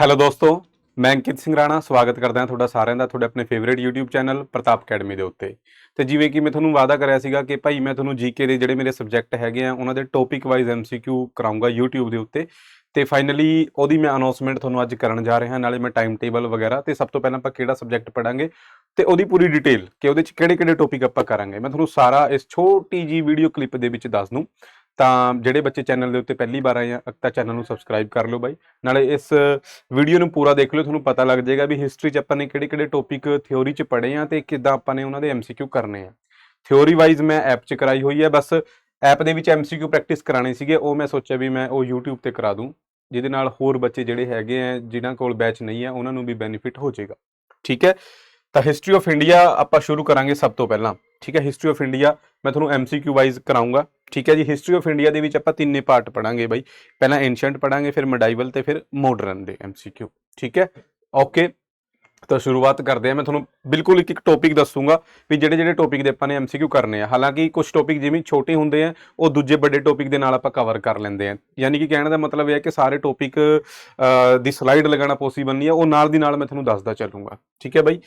Hello ਦੋਸਤੋ, ਮੈਂ ਅੰਕਿਤ ਸਿੰਘ ਰਾਣਾ, ਸਵਾਗਤ ਕਰਦਾ ਹਾਂ ਤੁਹਾਡਾ ਸਾਰਿਆਂ ਦਾ ਤੁਹਾਡੇ ਆਪਣੇ favourite YouTube channel Pratap academy ਦੇ ਉੱਤੇ। ਤੇ ਜਿਵੇਂ ਕਿ ਮੈਂ ਤੁਹਾਨੂੰ ਵਾਅਦਾ ਕਰਿਆ ਸੀਗਾ ਕਿ ਭਾਈ ਮੈਂ ਤੁਹਾਨੂੰ ਜੀਕੇ ਦੇ ਜਿਹੜੇ ਮੇਰੇ ਸਬਜੈਕਟ ਹੈਗੇ ਆ, ਉਹਨਾਂ ਦੇ ਟੌਪਿਕ ਵਾਈਜ਼ MCQ ਕਰਾਉਂਗਾ YouTube ਦੇ ਉੱਤੇ। ਤੇ ਫਾਈਨਲੀ ਉਹਦੀ ਮੈਂ ਅਨਾਉਂਸਮੈਂਟ ਤੁਹਾਨੂੰ ਅੱਜ ਕਰਨ ਜਾ ਰਿਹਾ, ਨਾਲੇ ਮੈਂ ਟਾਈਮ ਟੇਬਲ ਵਗੈਰਾ, ਤੇ ਸਭ ਤੋਂ ਪਹਿਲਾਂ ਆਪਾਂ ਕਿਹੜਾ ਸਬਜੈਕਟ ਪੜਾਂਗੇ ਤੇ ਉਹਦੀ ਪੂਰੀ ਡਿਟੇਲ ਕਿ ਉਹਦੇ ਚ ਕਿਹੜੇ ਕਿਹੜੇ ਟੌਪਿਕ ਆਪਾਂ ਕਰਾਂਗੇ। ਮੈਂ ਤੁਹਾਨੂੰ ਸਾਰਾ ਇਸ ਛੋਟੀ ਜੀ ਵੀਡੀਓ ਕਲਿੱਪ ਦੇ ਵਿੱਚ ਦੱਸ ਦੂੰ। ਤਾਂ ਜਿਹੜੇ ਬੱਚੇ ਚੈਨਲ ਦੇ ਉੱਤੇ ਪਹਿਲੀ ਵਾਰ ਆਏ ਆ, ਤਾਂ ਚੈਨਲ ਨੂੰ ਸਬਸਕ੍ਰਾਈਬ ਕਰ ਲਓ ਬਾਈ। ਨਾਲੇ ਇਸ ਵੀਡੀਓ ਨੂੰ ਪੂਰਾ ਦੇਖ ਲਿਓ, ਤੁਹਾਨੂੰ ਪਤਾ ਲੱਗ ਜਾਏਗਾ ਵੀ ਹਿਸਟਰੀ ਚ ਆਪਾਂ ਨੇ ਕਿਹੜੇ ਕਿਹੜੇ ਟੌਪਿਕ ਥਿਉਰੀ ਚ ਪੜ੍ਹੇ ਆ ਤੇ ਕਿੱਦਾਂ ਆਪਾਂ ਨੇ ਉਹਨਾਂ ਦੇ ਐਮਸੀਕਿਊ ਕਰਨੇ ਆ। ਥਿਉਰੀ ਵਾਈਜ਼ ਮੈਂ ਐਪ ਚ ਕਰਾਈ ਹੋਈ ਹੈ ਬਸ ਐਪ ਦੇ ਵਿੱਚ ਐਮਸੀਕਿਊ ਪ੍ਰੈਕਟਿਸ ਕਰਾਣੇ ਸੀਗੇ, ਉਹ ਮੈਂ ਸੋਚਿਆ ਵੀ ਮੈਂ ਉਹ YouTube ਤੇ ਕਰਾ ਦੂੰ, ਜਿਹਦੇ ਨਾਲ ਹੋਰ ਬੱਚੇ ਜਿਹੜੇ ਹੈਗੇ ਆ, ਜਿਨ੍ਹਾਂ ਕੋਲ ਬੈਚ ਨਹੀਂ ਆ, ਉਹਨਾਂ ਨੂੰ ਵੀ ਬੈਨੀਫਿਟ ਹੋ ਜਾਏਗਾ। ਠੀਕ ਹੈ? ਤਾਂ ਹਿਸਟਰੀ ਆਫ ਇੰਡੀਆ ਆਪਾਂ ਸ਼ੁਰੂ ਕਰਾਂਗੇ ਸਭ ਤੋਂ ਪਹਿਲਾਂ, ਠੀਕ ਹੈ? ਹਿਸਟਰੀ ਆਫ ਇੰਡੀਆ ਮੈਂ ਤੁਹਾਨੂੰ ਐਮਸੀਕਿਊ ਵਾਈਜ਼ ਕਰਾਉਂਗਾ, ਠੀਕ ਹੈ ਜੀ? ਹਿਸਟਰੀ ਆਫ ਇੰਡੀਆ ਦੇ ਵਿੱਚ ਆਪਾਂ ਤਿੰਨੇ ਪਾਰਟ ਪੜਾਂਗੇ ਬਾਈ। ਪਹਿਲਾਂ ਐਂਸ਼ੀਅੰਟ ਪੜਾਂਗੇ ਫਿਰ ਮੈਡਾਈਵਲ ਤੇ ਫਿਰ ਮਾਡਰਨ ਦੇ ਐਮਸੀਕਿਊ ਠੀਕ ਹੈ? ਓਕੇ ਤਾਂ ਸ਼ੁਰੂਆਤ ਕਰਦੇ ਆ ਮੈਂ ਤੁਹਾਨੂੰ ਬਿਲਕੁਲ ਇੱਕ ਇੱਕ ਟੌਪਿਕ ਦੱਸੂਗਾ ਵੀ ਜਿਹੜੇ ਜਿਹੜੇ ਟੌਪਿਕ ਦੇ ਆਪਾਂ ਨੇ ਐਮਸੀਕਿਊ ਕਰਨੇ ਆ। ਹਾਲਾਂਕਿ ਕੁਝ ਟੌਪਿਕ ਜਿਵੇਂ ਛੋਟੇ ਹੁੰਦੇ ਆ, ਉਹ ਦੂਜੇ ਵੱਡੇ ਟੌਪਿਕ ਦੇ ਨਾਲ ਆਪਾਂ ਕਵਰ ਕਰ ਲੈਂਦੇ ਆ। ਯਾਨੀ ਕਿ ਕਹਿਣ ਦਾ ਮਤਲਬ ਇਹ ਹੈ ਕਿ ਸਾਰੇ ਟੌਪਿਕ ਦੀ ਸਲਾਈਡ ਲਗਾਉਣਾ ਪੋਸੀਬਲ ਨਹੀਂ ਹੈ ਉਹ ਨਾਲ ਦੀ ਨਾਲ ਮੈਂ ਤੁਹਾਨੂੰ ਦੱਸਦਾ ਚੱਲੂਗਾ। ਠੀਕ ਹੈ ਬਾਈ?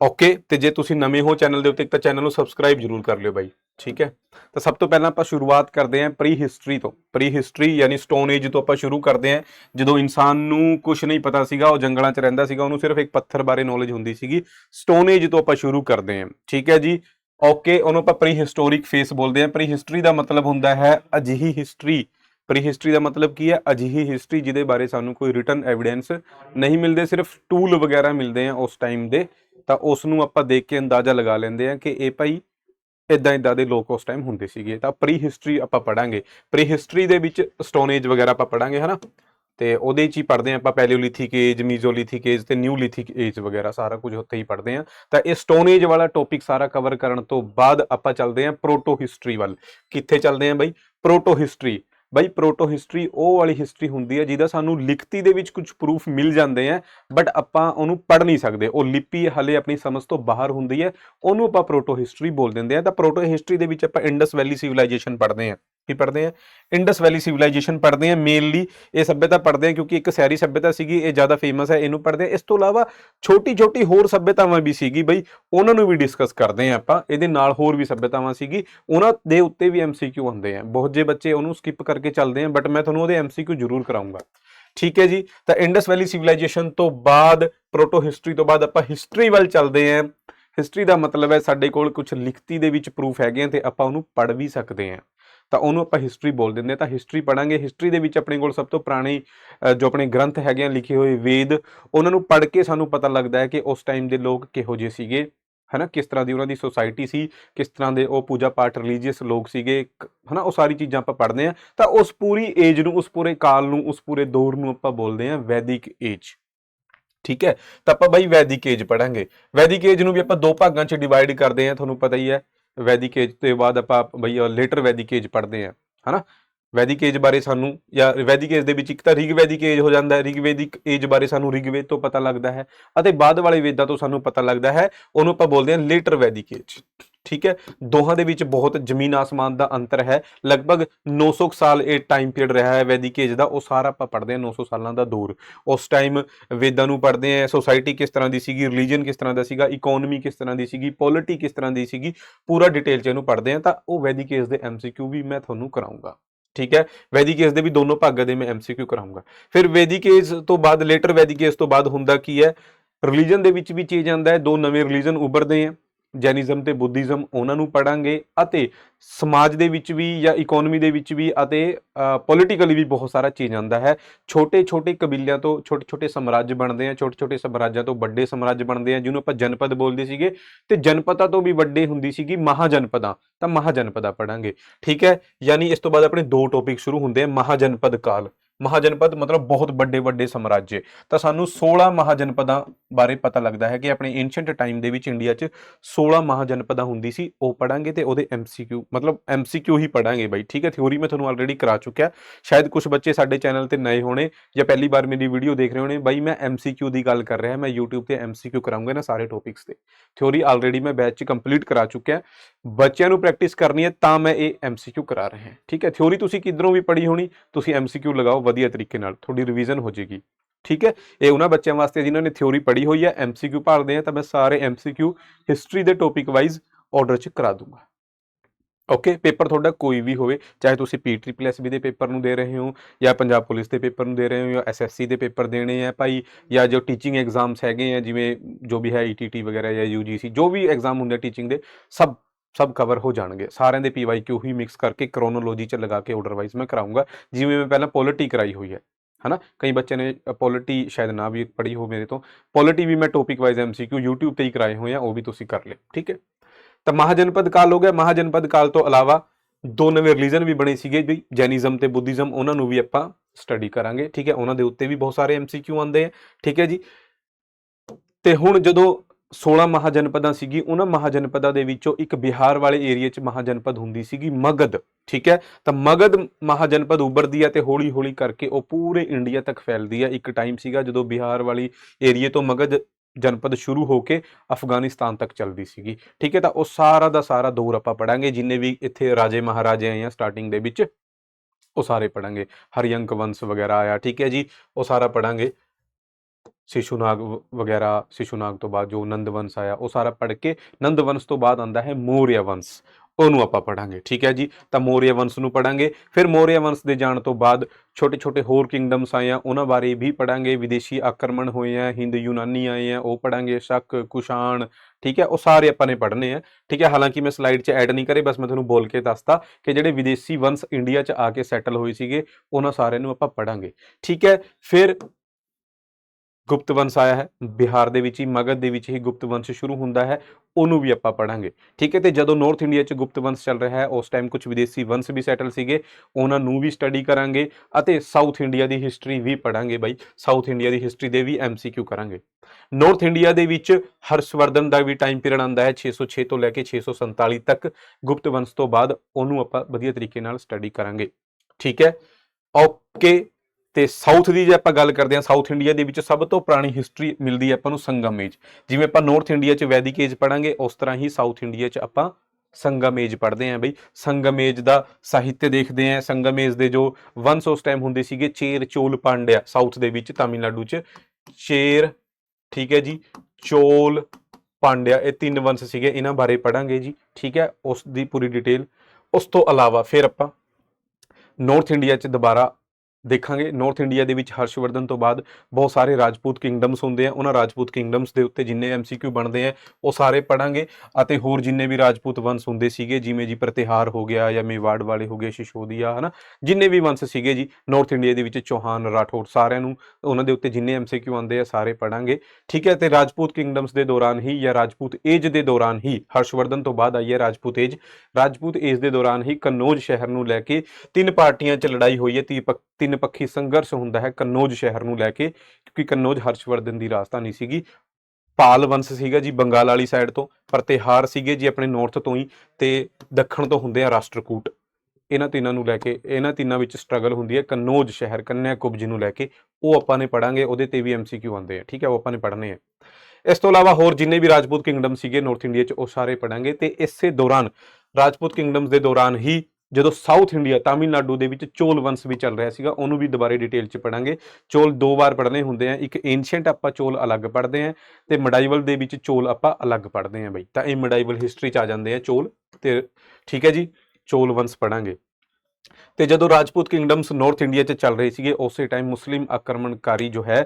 ਓਕੇ, ਤੇ ਜੇ ਤੁਸੀਂ ਨਵੇਂ ਹੋ ਚੈਨਲ ਦੇ ਉੱਤੇ, ਤਾਂ ਚੈਨਲ ਨੂੰ ਸਬਸਕ੍ਰਾਈਬ ਜ਼ਰੂਰ ਕਰ ਲਿਓ ਬਾਈ, ਠੀਕ ਹੈ? ਤਾਂ ਸਭ ਤੋਂ ਪਹਿਲਾਂ ਆਪਾਂ ਸ਼ੁਰੂਆਤ ਕਰਦੇ ਹਾਂ ਪ੍ਰੀ ਹਿਸਟਰੀ ਤੋਂ। ਪ੍ਰੀ ਹਿਸਟਰੀ ਯਾਨੀ ਸਟੋਨ ਏਜ ਤੋਂ ਆਪਾਂ ਸ਼ੁਰੂ ਕਰਦੇ ਹਾਂ। ਜਦੋਂ ਇਨਸਾਨ ਨੂੰ ਕੁਝ ਨਹੀਂ ਪਤਾ ਸੀਗਾ, ਉਹ ਜੰਗਲਾਂ 'ਚ ਰਹਿੰਦਾ ਸੀਗਾ, ਉਹਨੂੰ ਸਿਰਫ ਇੱਕ ਪੱਥਰ ਬਾਰੇ ਨੌਲੇਜ ਹੁੰਦੀ ਸੀਗੀ। ਸਟੋਨ ਏਜ ਤੋਂ ਆਪਾਂ ਸ਼ੁਰੂ ਕਰਦੇ ਹਾਂ, ਠੀਕ ਹੈ ਜੀ? ਓਕੇ, ਉਹਨੂੰ ਆਪਾਂ ਪ੍ਰੀ ਹਿਸਟੋਰਿਕ ਫੇਸ ਬੋਲਦੇ ਹਾਂ। ਪ੍ਰੀ ਹਿਸਟਰੀ ਦਾ ਮਤਲਬ ਹੁੰਦਾ ਹੈ ਅਜਿਹੀ ਹਿਸਟਰੀ ਪ੍ਰੀ ਹਿਸਟਰੀ ਦਾ ਮਤਲਬ ਕੀ ਹੈ? ਅਜਿਹੀ ਹਿਸਟਰੀ ਜਿਹਦੇ ਬਾਰੇ ਸਾਨੂੰ ਕੋਈ ਰਿਟਨ ਐਵੀਡੈਂਸ ਨਹੀਂ ਮਿਲਦੇ, ਸਿਰਫ ਟੂਲ ਵਗੈਰਾ ਮਿਲਦੇ ਆ ਉਸ ਟਾਈਮ ਦੇ। ਤਾਂ ਉਸ ਨੂੰ ਆਪਾਂ ਦੇਖ ਕੇ ਅੰਦਾਜ਼ਾ ਲਗਾ ਲੈਂਦੇ ਆ ਕਿ ਇਹ ਭਾਈ ਇਦਾਂ ਇਦਾਂ ਦੇ ਲੋਕ ਉਸ ਟਾਈਮ ਹੁੰਦੇ ਸੀਗੇ। ਤਾਂ ਪ੍ਰੀ ਹਿਸਟਰੀ ਆਪਾਂ ਪੜਾਂਗੇ ਪ੍ਰੀ ਹਿਸਟਰੀ ਦੇ ਵਿੱਚ ਸਟੋਨ ਏਜ ਵਗੈਰਾ ਆਪਾਂ ਪੜਾਂਗੇ ਹਨਾ? ਤੇ ਉਹਦੇ ਚ ਹੀ ਪੜਦੇ ਆ ਆਪਾਂ ਪੈਲੀਓਲਿਥਿਕ ਏਜ ਮੀਜ਼ੋਲਿਥਿਕ ਏਜ ਤੇ ਨਿਊਲਿਥਿਕ ਏਜ ਵਗੈਰਾ ਸਾਰਾ ਕੁਝ ਉੱਥੇ ਹੀ ਪੜਦੇ ਆ ਤਾਂ ਇਹ ਸਟੋਨ ਏਜ ਵਾਲਾ ਟੌਪਿਕ ਸਾਰਾ ਕਵਰ ਕਰਨ ਤੋਂ ਬਾਅਦ ਆਪਾਂ ਚੱਲਦੇ ਆ ਪ੍ਰੋਟੋ ਹਿਸਟਰੀ ਵੱਲ। ਕਿੱਥੇ ਚੱਲਦੇ ਆ ਬਾਈ? ਪ੍ਰੋਟੋ ਹਿਸਟਰੀ ਬਾਈ ਪ੍ਰੋਟੋ ਹਿਸਟਰੀ ਉਹ ਵਾਲੀ ਹਿਸਟਰੀ ਹੁੰਦੀ ਹੈ ਜਿਹਦਾ ਸਾਨੂੰ ਲਿਖਤੀ ਦੇ ਵਿੱਚ ਕੁਝ ਪ੍ਰੂਫ ਮਿਲ ਜਾਂਦੇ ਆ ਬਟ ਆਪਾਂ ਉਹਨੂੰ ਪੜ੍ਹ ਨਹੀਂ ਸਕਦੇ। ਉਹ ਲਿਪੀ ਹਲੇ ਆਪਣੀ ਸਮਝ ਤੋਂ ਬਾਹਰ ਹੁੰਦੀ ਹੈ, ਉਹਨੂੰ ਆਪਾਂ ਪ੍ਰੋਟੋ ਹਿਸਟਰੀ ਬੋਲ ਦਿੰਦੇ ਆ। ਤਾਂ ਪ੍ਰੋਟੋ ਹਿਸਟਰੀ ਦੇ ਵਿੱਚ ਆਪਾਂ ਇੰਡਸ ਵੈਲੀ ਸਿਵਲਾਈਜੇਸ਼ਨ ਪੜ੍ਹਦੇ ਆ। ਕੀ ਪੜ੍ਹਦੇ ਆ? ਇੰਡਸ ਵੈਲੀ ਸਿਵਲਾਈਜੇਸ਼ਨ ਪੜ੍ਹਦੇ ਆ ਮੇਨਲੀ ਇਹ ਸੱਭਿਅਤਾ ਪੜ੍ਹਦੇ ਆ ਕਿਉਂਕਿ ਇੱਕ ਸੈਰੀ ਸੱਭਿਅਤਾ ਸੀਗੀ, ਇਹ ਜ਼ਿਆਦਾ ਫੇਮਸ ਹੈ, ਇਹਨੂੰ ਪੜ੍ਹਦੇ ਆ। ਇਸ ਤੋਂ ਇਲਾਵਾ ਛੋਟੀ ਛੋਟੀ ਹੋਰ ਸੱਭਿਅਤਾਵਾਂ ਵੀ ਸੀਗੀ ਬਈ, ਉਹਨਾਂ ਨੂੰ ਵੀ ਡਿਸਕਸ ਕਰਦੇ ਆ ਆਪਾਂ। ਇਹਦੇ ਨਾਲ ਹੋਰ ਵੀ ਸੱਭਿਅਤਾਵਾਂ ਸੀਗੀ। ਉਹਨਾਂ ਦੇ ਉੱਤੇ ਵੀ ਐਮਸੀਕਿਊ ਹੁੰਦੇ ਆ। ਬਹੁਤ ਜੇ ਬੱਚੇ ਉਹਨੂੰ ਸਕਿਪ ਕਰਕੇ ਚੱਲਦੇ ਆ ਬਟ ਮੈਂ ਤੁਹਾਨੂੰ ਉਹਦੇ ਐਮਸੀਕਿਊ ਜ਼ਰੂਰ ਕਰਾਉਂਗਾ। ਠੀਕ ਹੈ ਜੀ? ਤਾਂ ਇੰਡਸ ਵੈਲੀ ਸਿਵਲਾਈਜੇਸ਼ਨ ਤੋਂ ਬਾਅਦ ਪ੍ਰੋਟੋ ਹਿਸਟਰੀ ਤੋਂ ਬਾਅਦ ਆਪਾਂ ਹਿਸਟਰੀ ਵੱਲ ਚੱਲਦੇ ਆਂ। ਹਿਸਟਰੀ ਦਾ ਮਤਲਬ ਹੈ ਸਾਡੇ ਕੋਲ ਕੁਝ ਲਿਖਤੀ ਦੇ ਵਿੱਚ ਪ੍ਰੂਫ ਹੈਗੇ ਆ ਤੇ ਆਪਾਂ ਉਹਨੂੰ ਪੜ੍ਹ ਵੀ ਸਕਦੇ ਆਂ। ਤਾਂ ਉਹਨੂੰ ਆਪਾਂ ਹਿਸਟਰੀ ਬੋਲ ਦਿੰਦੇ ਆ ਤਾਂ ਹਿਸਟਰੀ ਪੜਾਂਗੇ ਹਿਸਟਰੀ ਦੇ ਵਿੱਚ ਆਪਣੇ ਕੋਲ ਸਭ ਤੋਂ ਪੁਰਾਣੇ ਜੋ ਆਪਣੇ ਗ੍ਰੰਥ ਹੈਗੇ ਆ, ਲਿਖੇ ਹੋਏ ਵੇਦ, ਉਹਨਾਂ ਨੂੰ ਪੜ੍ਹ ਕੇ ਸਾਨੂੰ ਪਤਾ ਲੱਗਦਾ ਹੈ ਕਿ ਉਸ ਟਾਈਮ ਦੇ ਲੋਕ ਕਿਹੋ ਜਿਹੇ ਸੀਗੇ, ਹਨਾ? ਕਿਸ ਤਰ੍ਹਾਂ ਦੀ ਉਹਨਾਂ ਦੀ ਸੋਸਾਇਟੀ ਸੀ, ਕਿਸ ਤਰ੍ਹਾਂ ਦੇ ਉਹ ਪੂਜਾ ਪਾਠ ਰਿਲੀਜੀਅਸ ਲੋਕ ਸੀਗੇ, ਕ- ਹਨਾ? ਉਹ ਸਾਰੀ ਚੀਜ਼ਾਂ ਆਪਾਂ ਪੜ੍ਹਦੇ ਆ ਤਾਂ ਉਸ ਪੂਰੀ ਏਜ ਨੂੰ, ਉਸ ਪੂਰੇ ਕਾਲ ਨੂੰ, ਉਸ ਪੂਰੇ ਦੌਰ ਨੂੰ ਆਪਾਂ ਬੋਲਦੇ ਆ ਵੈਦਿਕ ਏਜ ਠੀਕ ਹੈ? ਤਾਂ ਆਪਾਂ ਬਾਈ ਵੈਦਿਕ ਏਜ ਪੜਾਂਗੇ ਵੈਦਿਕ ਏਜ ਨੂੰ ਵੀ ਆਪਾਂ ਦੋ ਭਾਗਾਂ 'ਚ ਡਿਵਾਈਡ ਕਰਦੇ ਆ ਤੁਹਾਨੂੰ ਪਤਾ ਹੀ ਹੈ। ਵੈਦਿਕ ਏਜ ਤੋਂ ਬਾਅਦ ਆਪਾਂ ਬਈ ਲੇਟਰ ਵੈਦਿਕ ਏਜ ਪੜ੍ਹਦੇ ਆ ਹਨਾ? ਵੈਦਿਕ ਏਜ ਬਾਰੇ ਸਾਨੂੰ ਜਾਂ ਵੈਦਿਕ ਏਜ ਦੇ ਵਿੱਚ ਇੱਕ ਤਾਂ ਰਿਗ ਵੈਦਿਕ ਏਜ ਹੋ ਜਾਂਦਾ ਹੈ ਰਿਗਵੈਦਿਕ ਏਜ ਬਾਰੇ ਸਾਨੂੰ ਰਿਗਵੇਦ ਤੋਂ ਪਤਾ ਲੱਗਦਾ ਹੈ ਅਤੇ ਬਾਅਦ ਵਾਲੇ ਵੇਦਾਂ ਤੋਂ ਸਾਨੂੰ ਪਤਾ ਲੱਗਦਾ ਹੈ, ਉਹਨੂੰ ਆਪਾਂ ਬੋਲਦੇ ਹਾਂ ਲੇਟਰ ਵੈਦਿਕ ਏਜ, ਠੀਕ ਹੈ? ਦੋਹਾਂ ਦੇ ਵਿੱਚ ਬਹੁਤ ਜ਼ਮੀਨ ਆਸਮਾਨ ਦਾ ਅੰਤਰ ਹੈ, ਲਗਭਗ 900 ਕੁ ਸਾਲ ਇਹ ਟਾਈਮ ਪੀਰੀਅਡ ਰਿਹਾ ਹੈ ਵੈਦਿਕ ਏਜ ਦਾ, ਉਹ ਸਾਰਾ ਆਪਾਂ ਪੜ੍ਹਦੇ ਹਾਂ 900 ਸਾਲਾਂ ਦਾ ਦੌਰ, ਉਸ ਟਾਈਮ ਵੇਦਾਂ ਨੂੰ ਪੜ੍ਹਦੇ ਹਾਂ ਸੋਸਾਇਟੀ ਕਿਸ ਤਰ੍ਹਾਂ ਦੀ ਸੀਗੀ ਰਿਲੀਜੀਅਨ ਕਿਸ ਤਰ੍ਹਾਂ ਦਾ ਸੀਗਾ ਇਕਨੋਮੀ ਕਿਸ ਤਰ੍ਹਾਂ ਦੀ ਸੀਗੀ ਪੋਲਿਟੀ ਕਿਸ ਤਰ੍ਹਾਂ ਦੀ ਸੀਗੀ, ਪੂਰਾ ਡਿਟੇਲ ਚ ਇਹਨੂੰ ਪੜ੍ਹਦੇ ਹਾਂ ਤਾਂ ਉਹ ਵੈਦਿਕ ਏਜ ਦੇ ਐਮਸੀਕਿਊ ਵੀ ਮੈਂ ਤੁਹਾਨੂੰ ਕਰਾਉਂਗਾ ਠੀਕ ਹੈ? ਵੈਦਿਕ ਏਜ ਦੇ ਵੀ ਦੋਨੋਂ ਭਾਗਾਂ ਦੇ ਮੈਂ ਐਮਸੀਕਿਊ ਕਰਾਉਂਗਾ। ਫਿਰ ਵੈਦਿਕ ਏਜ ਤੋਂ ਬਾਅਦ ਲੇਟਰ ਵੈਦਿਕ ਏਜ ਤੋਂ ਬਾਅਦ ਹੁੰਦਾ ਕੀ ਹੈ? ਰਿਲੀਜਨ ਦੇ ਵਿੱਚ ਵੀ ਚੇਂਜ ਆਉਂਦਾ ਹੈ, ਦੋ ਨਵੇਂ ਰਿਲੀਜਨ ਉੱਭਰਦੇ ਆ ਜੈਨਿਜ਼ਮ ਤੇ ਬੁੱਧੀਜ਼ਮ ਉਹਨਾਂ ਨੂੰ ਪੜਾਂਗੇ ਅਤੇ ਸਮਾਜ ਦੇ ਵਿੱਚ ਵੀ ਜਾਂ ਇਕਨੋਮੀ ਦੇ ਵਿੱਚ ਵੀ, ਅਤੇ ਪੋਲਿਟੀਕਲੀ ਵੀ ਬਹੁਤ ਸਾਰਾ ਚੇਂਜ ਆਉਂਦਾ ਹੈ। ਛੋਟੇ ਛੋਟੇ ਕਬੀਲਿਆਂ ਤੋਂ ਛੋਟੇ ਛੋਟੇ ਸਮਰਾਜ ਬਣਦੇ ਆ ਛੋਟੇ ਛੋਟੇ ਸਮਰਾਜਾਂ ਤੋਂ ਵੱਡੇ ਸਮਰਾਜ ਬਣਦੇ ਆ, ਜਿਹਨੂੰ ਆਪਾਂ ਜਨਪਦ ਬੋਲਦੇ ਸੀਗੇ। ਤੇ ਜਨਪਦਾਂ ਤੋਂ ਵੀ ਵੱਡੇ ਹੁੰਦੀ ਸੀਗੀ ਮਹਾਜਨਪਦਾਂ, ਤਾਂ ਮਹਾਜਨਪਦਾਂ ਪੜਾਂਗੇ। ਠੀਕ ਹੈ? ਯਾਨੀ ਇਸ ਤੋਂ ਬਾਅਦ ਆਪਣੇ ਦੋ ਟੌਪਿਕ ਸ਼ੁਰੂ ਹੁੰਦੇ ਆ, ਮਹਾਜਨਪਦ ਕਾਲ। ਮਹਾਜਨਪਦ ਮਤਲਬ ਬਹੁਤ ਵੱਡੇ ਵੱਡੇ ਸਮਰਾਜ। ਤਾਂ ਸਾਨੂੰ 16 ਮਹਾਜਨਪਦਾਂ ਬਾਰੇ ਪਤਾ ਲੱਗਦਾ ਹੈ ਕਿ ਆਪਣੇ ਐਂਸ਼ੀਅੰਟ ਟਾਈਮ ਦੇ ਵਿੱਚ ਇੰਡੀਆ 'ਚ 16 ਮਹਾਜਨਪਦਾਂ ਹੁੰਦੀ ਸੀ, ਉਹ ਪੜਾਂਗੇ ਤੇ ਉਹਦੇ ਐਮਸੀਕਿਊ ਮਤਲਬ ਐਮਸੀਕਿਊ ਹੀ ਪੜਾਂਗੇ ਬਾਈ, ਠੀਕ ਹੈ? ਥਿਉਰੀ ਮੈਂ ਤੁਹਾਨੂੰ ਆਲਰੇਡੀ ਕਰਾ ਚੁੱਕਿਆ। ਸ਼ਾਇਦ ਕੁਝ ਬੱਚੇ ਸਾਡੇ ਚੈਨਲ ਤੇ ਨਏ ਹੋਣੇ ਜਾਂ ਪਹਿਲੀ ਵਾਰ ਮੇਰੀ ਵੀਡੀਓ ਦੇਖ ਰਹੇ ਹੋਣੇ, ਬਾਈ ਮੈਂ ਐਮਸੀਕਿਊ ਦੀ ਗੱਲ ਕਰ ਰਿਹਾ, ਮੈਂ YouTube ਤੇ ਐਮਸੀਕਿਊ ਕਰਾਉਂਗਾ ਨਾ ਸਾਰੇ ਟੌਪਿਕਸ ਤੇ। ਥਿਉਰੀ ਆਲਰੇਡੀ ਮੈਂ ਬੈਚ 'ਚ ਕੰਪਲੀਟ ਕਰਾ ਚੁੱਕਿਆ। ਬੱਚਿਆਂ ਨੂੰ ਪ੍ਰੈਕਟਿਸ ਕਰਨੀ ਹੈ ਤਾਂ ਮੈਂ ਇਹ ਐਮਸੀਕਿਊ ਕਰਾ ਰਿਹਾ ਹਾਂ ਠੀਕ ਹੈ? ਥਿਉਰੀ ਤੁਸੀਂ ਕਿਧਰੋਂ ਵੀ ਪੜ੍ਹੀ ਹੋਣੀ, ਤੁਸੀਂ ਐਮਸੀਕਿਊ ਲਗਾਓ ਵਧੀਆ ਤਰੀਕੇ ਨਾਲ, ਤੁਹਾਡੀ ਰਿਵੀਜ਼ਨ ਹੋ ਜਾਏਗੀ। ਠੀਕ ਹੈ? ਇਹ ਉਹਨਾਂ ਬੱਚਿਆਂ ਵਾਸਤੇ ਜਿਨ੍ਹਾਂ ਨੇ ਥਿਉਰੀ ਪੜ੍ਹੀ ਹੋਈ ਹੈ ਐਮਸੀਕਿਊ ਭਾਲਦੇ ਆ, ਤਾਂ ਮੈਂ ਸਾਰੇ ਐਮਸੀਕਿਊ ਹਿਸਟਰੀ ਦੇ ਟੌਪਿਕ ਵਾਈਜ਼ ਆਰਡਰ 'ਚ ਕਰਾ ਦੂੰਗਾ। ਓਕੇ ਪੇਪਰ ਤੁਹਾਡਾ ਕੋਈ ਵੀ ਹੋਵੇ, ਚਾਹੇ ਤੁਸੀਂ ਪੀਟ੍ਰਿਪਲਐਸਬੀ ਦੇ ਪੇਪਰ ਨੂੰ ਦੇ ਰਹੇ ਹੋ, ਜਾਂ ਪੰਜਾਬ ਪੁਲਿਸ ਦੇ ਪੇਪਰ ਨੂੰ ਦੇ ਰਹੇ ਹੋ, ਜਾਂ ਐਸਐਸਸੀ ਦੇ ਪੇਪਰ ਦੇਣੇ ਆ ਭਾਈ, ਜਾਂ ਜੋ ਟੀਚਿੰਗ ਐਗਜ਼ਾਮਸ ਹੈਗੇ ਆ, ਜਿਵੇਂ ਜੋ ਵੀ ਹੈ ਈਟੀਟੀ ਵਗੈਰਾ ਜਾਂ ਯੂਜੀਸੀ ਜੋ ਵੀ ਐਗਜ਼ਾਮ ਹੁੰਦੇ ਟੀਚਿੰਗ ਦੇ, ਸਭ ਸਭ ਕਵਰ ਹੋ ਜਾਣਗੇ। ਸਾਰਿਆਂ ਦੇ ਪੀਵਾਈਕਿਊ ਹੀ ਮਿਕਸ ਕਰਕੇ ਕ੍ਰੋਨੋਲੋਜੀ ਚ ਲਗਾ ਕੇ ਆਰਡਰ ਵਾਈਜ਼ ਮੈਂ ਕਰਾਉਂਗਾ। ਜਿਵੇਂ ਮੈਂ ਪਹਿਲਾਂ ਪੋਲਿਟੀ ਕਰਾਈ ਹੋਈ ਹੈ। ਹਨਾ? ਕਈ ਬੱਚੇ ਨੇ ਪੋਲਿਟੀ ਸ਼ਾਇਦ ਨਾ ਵੀ ਪੜ੍ਹੀ ਹੋ ਮੇਰੇ ਤੋਂ। ਪੋਲਿਟੀ ਵੀ ਮੈਂ ਟੌਪਿਕ ਵਾਈਜ਼ ਐਮਸੀਕਿਊ YouTube ਤੇ ਹੀ ਕਰਾਏ ਹੋਏ ਆ, ਉਹ ਵੀ ਤੁਸੀਂ ਕਰ ਲਿਓ, ਠੀਕ ਹੈ? ਤਾਂ ਮਹਾਜਨਪਦ ਕਾਲ ਹੋ ਗਿਆ। ਮਹਾਜਨਪਦ ਕਾਲ ਤੋਂ ਇਲਾਵਾ ਦੋ ਨਵੇਂ ਰਿਲੀਜਨ ਵੀ ਬਣੇ ਸੀਗੇ ਵੀ ਜੈਨਿਜ਼ਮ ਤੇ ਬੁੱਧੀਜ਼ਮ, ਉਹਨਾਂ ਨੂੰ ਵੀ ਆਪਾਂ ਸਟੱਡੀ ਕਰਾਂਗੇ, ਠੀਕ ਹੈ? ਉਹਨਾਂ ਦੇ ਉੱਤੇ ਵੀ ਬਹੁਤ ਸਾਰੇ ਐਮਸੀਕਿਊ ਆਉਂਦੇ ਆ, ਠੀਕ ਹੈ ਜੀ? ਤੇ ਹੁਣ ਜਦੋਂ 16 ਮਹਾਜਨਪਦਾਂ ਸੀਗੀ, ਉਹਨਾਂ ਮਹਾਜਨਪਦਾਂ ਦੇ ਵਿੱਚੋਂ ਇੱਕ ਬਿਹਾਰ ਵਾਲੇ ਏਰੀਆ 'ਚ ਮਹਾਜਨਪਦ ਹੁੰਦੀ ਸੀਗੀ ਮਗਧ, ਠੀਕ ਹੈ? ਤਾਂ ਮਗਧ ਮਹਾਜਨਪਦ ਉੱਭਰਦੀ ਹੈ ਤੇ ਹੌਲੀ ਹੌਲੀ ਕਰਕੇ ਉਹ ਪੂਰੇ ਇੰਡੀਆ ਤੱਕ ਫੈਲਦੀ ਹੈ। ਇੱਕ ਟਾਈਮ ਸੀਗਾ ਜਦੋਂ ਬਿਹਾਰ ਵਾਲੀ ਏਰੀਏ ਤੋਂ ਮਗਧ ਜਨਪਦ ਸ਼ੁਰੂ ਹੋ ਕੇ ਅਫਗਾਨਿਸਤਾਨ ਤੱਕ ਚੱਲਦੀ ਸੀਗੀ, ਠੀਕ ਹੈ? ਤਾਂ ਉਹ ਸਾਰਾ ਦਾ ਸਾਰਾ ਦੌਰ ਆਪਾਂ ਪੜਾਂਗੇ, ਜਿੰਨੇ ਵੀ ਇੱਥੇ ਰਾਜੇ ਮਹਾਰਾਜੇ ਆਏ ਆ ਸਟਾਰਟਿੰਗ ਦੇ ਵਿੱਚ, ਉਹ ਸਾਰੇ ਪੜਾਂਗੇ। ਹਰਿਅੰਕ ਵੰਸ਼ ਵਗੈਰਾ ਆਇਆ, ਠੀਕ ਹੈ ਜੀ? ਉਹ ਸਾਰਾ ਪੜਾਂਗੇ। ਸ਼ਿਸ਼ੂਨਾਗ ਵਗੈਰਾ ਸ਼ਿਸ਼ੂਨਾਗ ਤੋਂ ਬਾਅਦ ਜੋ ਨੰਦਵੰਸ ਆਇਆ, ਉਹ ਸਾਰਾ ਪੜ੍ਹ ਕੇ ਨੰਦ ਵੰਸ਼ ਤੋਂ ਬਾਅਦ ਆਂਦਾ ਹੈ ਮੌਰਿਆ ਵੰਸ਼। ਉਹਨੂੰ ਆਪਾਂ ਪੜਾਂਗੇ ਠੀਕ ਹੈ ਜੀ? ਤਾਂ ਮੌਰਿਆ ਵੰਸ਼ ਨੂੰ ਪੜਾਂਗੇ ਫਿਰ ਮੌਰਿਆ ਵੰਸ਼ ਦੇ ਜਾਣ ਤੋਂ ਬਾਅਦ ਛੋਟੇ ਛੋਟੇ ਹੋਰ ਕਿੰਗਡਮਸ ਆਏ ਆ ਉਹਨਾਂ ਬਾਰੇ ਵੀ ਪੜਾਂਗੇ ਵਿਦੇਸ਼ੀ ਆਕਰਮਣ ਹੋਏ ਆ, ਹਿੰਦ ਯੂਨਾਨੀ ਆਏ ਆ, ਉਹ ਪੜਾਂਗੇ ਸ਼ੱਕ, ਕੁਸ਼ਾਣ, ਠੀਕ ਹੈ? ਉਹ ਸਾਰੇ ਆਪਾਂ ਨੇ ਪੜ੍ਹਨੇ ਆ, ਠੀਕ ਹੈ? ਹਾਲਾਂਕਿ ਮੈਂ ਸਲਾਈਡ 'ਚ ਐਡ ਨਹੀਂ ਕਰੇ, ਬਸ ਮੈਂ ਤੁਹਾਨੂੰ ਬੋਲ ਕੇ ਦੱਸਤਾ ਕਿ ਜਿਹੜੇ ਵਿਦੇਸ਼ੀ ਵੰਸ਼ ਇੰਡੀਆ 'ਚ ਆ ਕੇ ਸੈਟਲ ਹੋਏ ਸੀਗੇ, ਉਹਨਾਂ ਸਾਰਿਆਂ ਨੂੰ ਆਪਾਂ ਪੜਾਂਗੇ ਠੀਕ ਹੈ? ਫਿਰ ਗੁਪਤ ਵੰਸ਼ ਆਇਆ ਹੈ, ਬਿਹਾਰ ਦੇ ਵਿੱਚ ਹੀ, ਮਗਧ ਦੇ ਵਿੱਚ ਹੀ ਗੁਪਤ ਵੰਸ਼ ਸ਼ੁਰੂ ਹੁੰਦਾ ਹੈ, ਉਹਨੂੰ ਵੀ ਆਪਾਂ ਪੜਾਂਗੇ ਠੀਕ ਹੈ, ਤੇ ਜਦੋਂ ਨਾਰਥ ਇੰਡੀਆ 'ਚ ਗੁਪਤ ਵੰਸ਼ ਚੱਲ ਰਿਹਾ ਹੈ, ਉਸ ਟਾਈਮ ਕੁਝ ਵਿਦੇਸ਼ੀ ਵੰਸ਼ ਵੀ ਸੈਟਲ ਸੀਗੇ, ਉਹਨਾਂ ਨੂੰ ਵੀ ਸਟੱਡੀ ਕਰਾਂਗੇ ਅਤੇ ਸਾਊਥ ਇੰਡੀਆ ਦੀ ਹਿਸਟਰੀ ਵੀ ਪੜਾਂਗੇ ਬਾਈ। ਸਾਊਥ ਇੰਡੀਆ ਦੀ ਹਿਸਟਰੀ ਦੇ ਵੀ ਐਮਸੀਕਿਊ ਕਰਾਂਗੇ। ਨਾਰਥ ਇੰਡੀਆ ਦੇ ਵਿੱਚ ਹਰਸ਼ਵਰਧਨ ਦਾ ਵੀ ਟਾਈਮ ਪੀਰੀਅਡ ਆਉਂਦਾ ਹੈ 606 ਤੋਂ ਲੈ ਕੇ 647 ਤੱਕ। ਗੁਪਤ ਵੰਸ਼ ਤੋਂ ਬਾਅਦ ਉਹਨੂੰ ਆਪਾਂ ਵਧੀਆ ਤਰੀਕੇ ਨਾਲ ਸਟੱਡੀ ਕਰਾਂਗੇ। ਠੀਕ ਹੈ ਓਕੇ ਤੇ ਸਾਊਥ ਦੀ ਜੇ ਆਪਾਂ ਗੱਲ ਕਰਦੇ ਹਾਂ, ਸਾਊਥ ਇੰਡੀਆ ਦੇ ਵਿੱਚ ਸਭ ਤੋਂ ਪੁਰਾਣੀ ਹਿਸਟਰੀ ਮਿਲਦੀ ਹੈ ਆਪਾਂ ਨੂੰ ਸੰਗਮ ਏਜ ਜਿਵੇਂ ਆਪਾਂ ਨਾਰਥ ਇੰਡੀਆ 'ਚ ਵੈਦਿਕ ਏਜ ਪੜਾਂਗੇ ਉਸ ਤਰ੍ਹਾਂ ਹੀ ਸਾਊਥ ਇੰਡੀਆ 'ਚ ਆਪਾਂ ਸੰਗਮ ਏਜ ਪੜ੍ਹਦੇ ਆਂ ਬਈ। ਸੰਗਮ ਏਜ ਦਾ ਸਾਹਿਤਯ ਦੇਖਦੇ ਆਂ ਸੰਗਮ ਏਜ ਦੇ ਜੋ ਵੰਸ ਉਸ ਟਾਈਮ ਹੁੰਦੇ ਸੀਗੇ ਚੇਰ, ਚੋਲ, ਪਾਂਡਿਆ ਸਾਊਥ ਦੇ ਵਿੱਚ ਤਾਮਿਲਨਾਡੂ 'ਚ। ਚੇਰ, ਠੀਕ ਹੈ ਜੀ, ਚੋਲ, ਪਾਂਡਿਆ, ਇਹ ਤਿੰਨ ਵੰਸ਼ ਸੀਗੇ, ਇਹਨਾਂ ਬਾਰੇ ਪੜਾਂਗੇ ਜੀ, ਠੀਕ ਹੈ, ਉਸ ਦੀ ਪੂਰੀ ਡਿਟੇਲ ਉਸ ਤੋਂ ਇਲਾਵਾ ਫਿਰ ਆਪਾਂ ਨਾਰਥ ਇੰਡੀਆ 'ਚ ਦੁਬਾਰਾ ਦੇਖਾਂਗੇ। ਨਾਰਥ ਇੰਡੀਆ ਦੇ ਵਿੱਚ ਹਰਸ਼ਵਰਧਨ ਤੋਂ ਬਾਅਦ ਬਹੁਤ ਸਾਰੇ ਰਾਜਪੂਤ ਕਿੰਗਡਮਸ ਹੁੰਦੇ ਆ। ਉਹਨਾਂ ਰਾਜਪੂਤ ਕਿੰਗਡਮਸ ਦੇ ਉੱਤੇ ਜਿੰਨੇ ਐਮਸੀਕਿਊ ਬਣਦੇ ਆ, ਉਹ ਸਾਰੇ ਪੜਾਂਗੇ ਅਤੇ ਹੋਰ ਜਿੰਨੇ ਵੀ ਰਾਜਪੂਤ ਵੰਸ਼ ਹੁੰਦੇ ਸੀਗੇ, ਜਿਵੇਂ ਜੀ ਪ੍ਰਤਿਹਾਰ ਹੋ ਗਿਆ ਜਾਂ ਮੇਵਾੜ ਵਾਲੇ ਹੋ ਗਏ, ਸ਼ਿਸ਼ੋਦੀਆ, ਹਨਾ? ਜਿੰਨੇ ਵੀ ਵੰਸ਼ ਸੀਗੇ ਜੀ ਨਾਰਥ ਇੰਡੀਆ ਦੇ ਵਿੱਚ ਚੌਹਾਨ ਰਾਠੌਰ ਸਾਰਿਆਂ ਨੂੰ ਉਹਨਾਂ ਦੇ ਉੱਤੇ ਜਿੰਨੇ ਐਮਸੀਕਿਊ ਆਉਂਦੇ ਆ, ਸਾਰੇ ਪੜਾਂਗੇ ਠੀਕ ਹੈ, ਤੇ ਰਾਜਪੂਤ ਕਿੰਗਡਮਸ ਦੇ ਦੌਰਾਨ ਹੀ ਜਾਂ ਰਾਜਪੂਤ ਏਜ ਦੇ ਦੌਰਾਨ ਹੀ ਹਰਸ਼ਵਰਧਨ ਤੋਂ ਬਾਅਦ ਆਈ ਹੈ ਰਾਜਪੂਤ ਏਜ ਰਾਜਪੂਤ ਏਜ ਦੇ ਦੌਰਾਨ ਹੀ ਕਨੌਜ ਸ਼ਹਿਰ ਨੂੰ ਲੈ ਕੇ ਤਿੰਨ ਪਾਰਟੀਆਂ 'ਚ ਲੜਾਈ ਹੋਈ ਹੈ। ਤੀ ਪੱਖ- ਤਿੰਨ ਪੱਖੀ ਸੰਘਰਸ਼ ਹੁੰਦਾ ਹੈ ਕਨੌਜ ਸ਼ਹਿਰ ਨੂੰ ਲੈ ਕੇ, ਕਿਉਂਕਿ ਕਨੌਜ ਹਰਸ਼ਵਰਧਨ ਦੀ ਰਾਜਧਾਨੀ ਸੀਗੀ। ਪਾਲ ਵੰਸ਼ ਸੀਗਾ ਜੀ ਬੰਗਾਲ ਵਾਲੀ ਸਾਈਡ ਤੋਂ ਪ੍ਰਤਿਹਾਰ ਸੀਗੇ ਜੀ ਆਪਣੇ ਨਾਰਥ ਤੋਂ ਹੀ ਤੇ ਦੱਖਣ ਤੋਂ ਹੁੰਦੇ ਆ ਰਾਸ਼ਟਰਕੂਟ। ਇਹਨਾਂ ਤਿੰਨਾਂ ਨੂੰ ਲੈ ਕੇ, ਇਹਨਾਂ ਤਿੰਨਾਂ ਵਿੱਚ ਸਟਰਗਲ ਹੁੰਦੀ ਹੈ ਕਨੌਜ ਸ਼ਹਿਰ ਕੰਨਿਆ ਕੁਬਜ ਨੂੰ ਲੈ ਕੇ। ਉਹ ਆਪਾਂ ਨੇ ਪੜਾਂਗੇ ਉਹਦੇ ਤੇ ਵੀ ਐਮਸੀਕਿਊ ਆਉਂਦੇ ਆ, ਠੀਕ ਹੈ, ਉਹ ਆਪਾਂ ਨੇ ਪੜ੍ਹਨੇ ਆ। ਇਸ ਤੋਂ ਇਲਾਵਾ ਹੋਰ ਜਿੰਨੇ ਵੀ ਰਾਜਪੂਤ ਕਿੰਗਡਮ ਸੀਗੇ ਨਾਰਥ ਇੰਡੀਆ 'ਚ, ਉਹ ਸਾਰੇ ਪੜਾਂਗੇ ਤੇ ਇਸੇ ਦੌਰਾਨ, ਰਾਜਪੂਤ ਕਿੰਗਡਮਸ ਦੇ ਦੌਰਾਨ ਹੀ ਜਦੋਂ ਸਾਊਥ ਇੰਡੀਆ ਤਾਮਿਲਨਾਡੂ ਦੇ ਵਿੱਚ ਚੋਲ ਵੰਸ਼ ਵੀ ਚੱਲ ਰਿਹਾ ਸੀਗਾ, ਉਹਨੂੰ ਵੀ ਦੁਬਾਰੇ ਡਿਟੇਲ 'ਚ ਪੜਾਂਗੇ ਚੋਲ ਦੋ ਵਾਰ ਪੜ੍ਹਨੇ ਹੁੰਦੇ ਆ, ਇੱਕ ਐਂਸ਼ੀਅੰਟ ਆਪਾਂ ਚੋਲ ਅਲੱਗ ਪੜ੍ਹਦੇ ਆ ਤੇ ਮਡਾਈਵਲ ਦੇ ਵਿੱਚ ਚੋਲ ਆਪਾਂ ਅਲੱਗ ਪੜ੍ਹਦੇ ਆ ਬਈ। ਤਾਂ ਇਹ ਮਡਾਈਵਲ ਹਿਸਟਰੀ 'ਚ ਆ ਜਾਂਦੇ ਆ ਚੋਲ ਤੇ ਠੀਕ ਹੈ ਜੀ, ਚੋਲ ਵੰਸ਼ ਪੜਾਂਗੇ ਤੇ ਜਦੋਂ ਰਾਜਪੂਤ ਕਿੰਗਡਮਸ ਨਾਰਥ ਇੰਡੀਆ 'ਚ ਚੱਲ ਰਹੇ ਸੀਗੇ, ਉਸੇ ਟਾਈਮ ਮੁਸਲਿਮ ਆਕਰਮਣਕਾਰੀ ਜੋ ਹੈ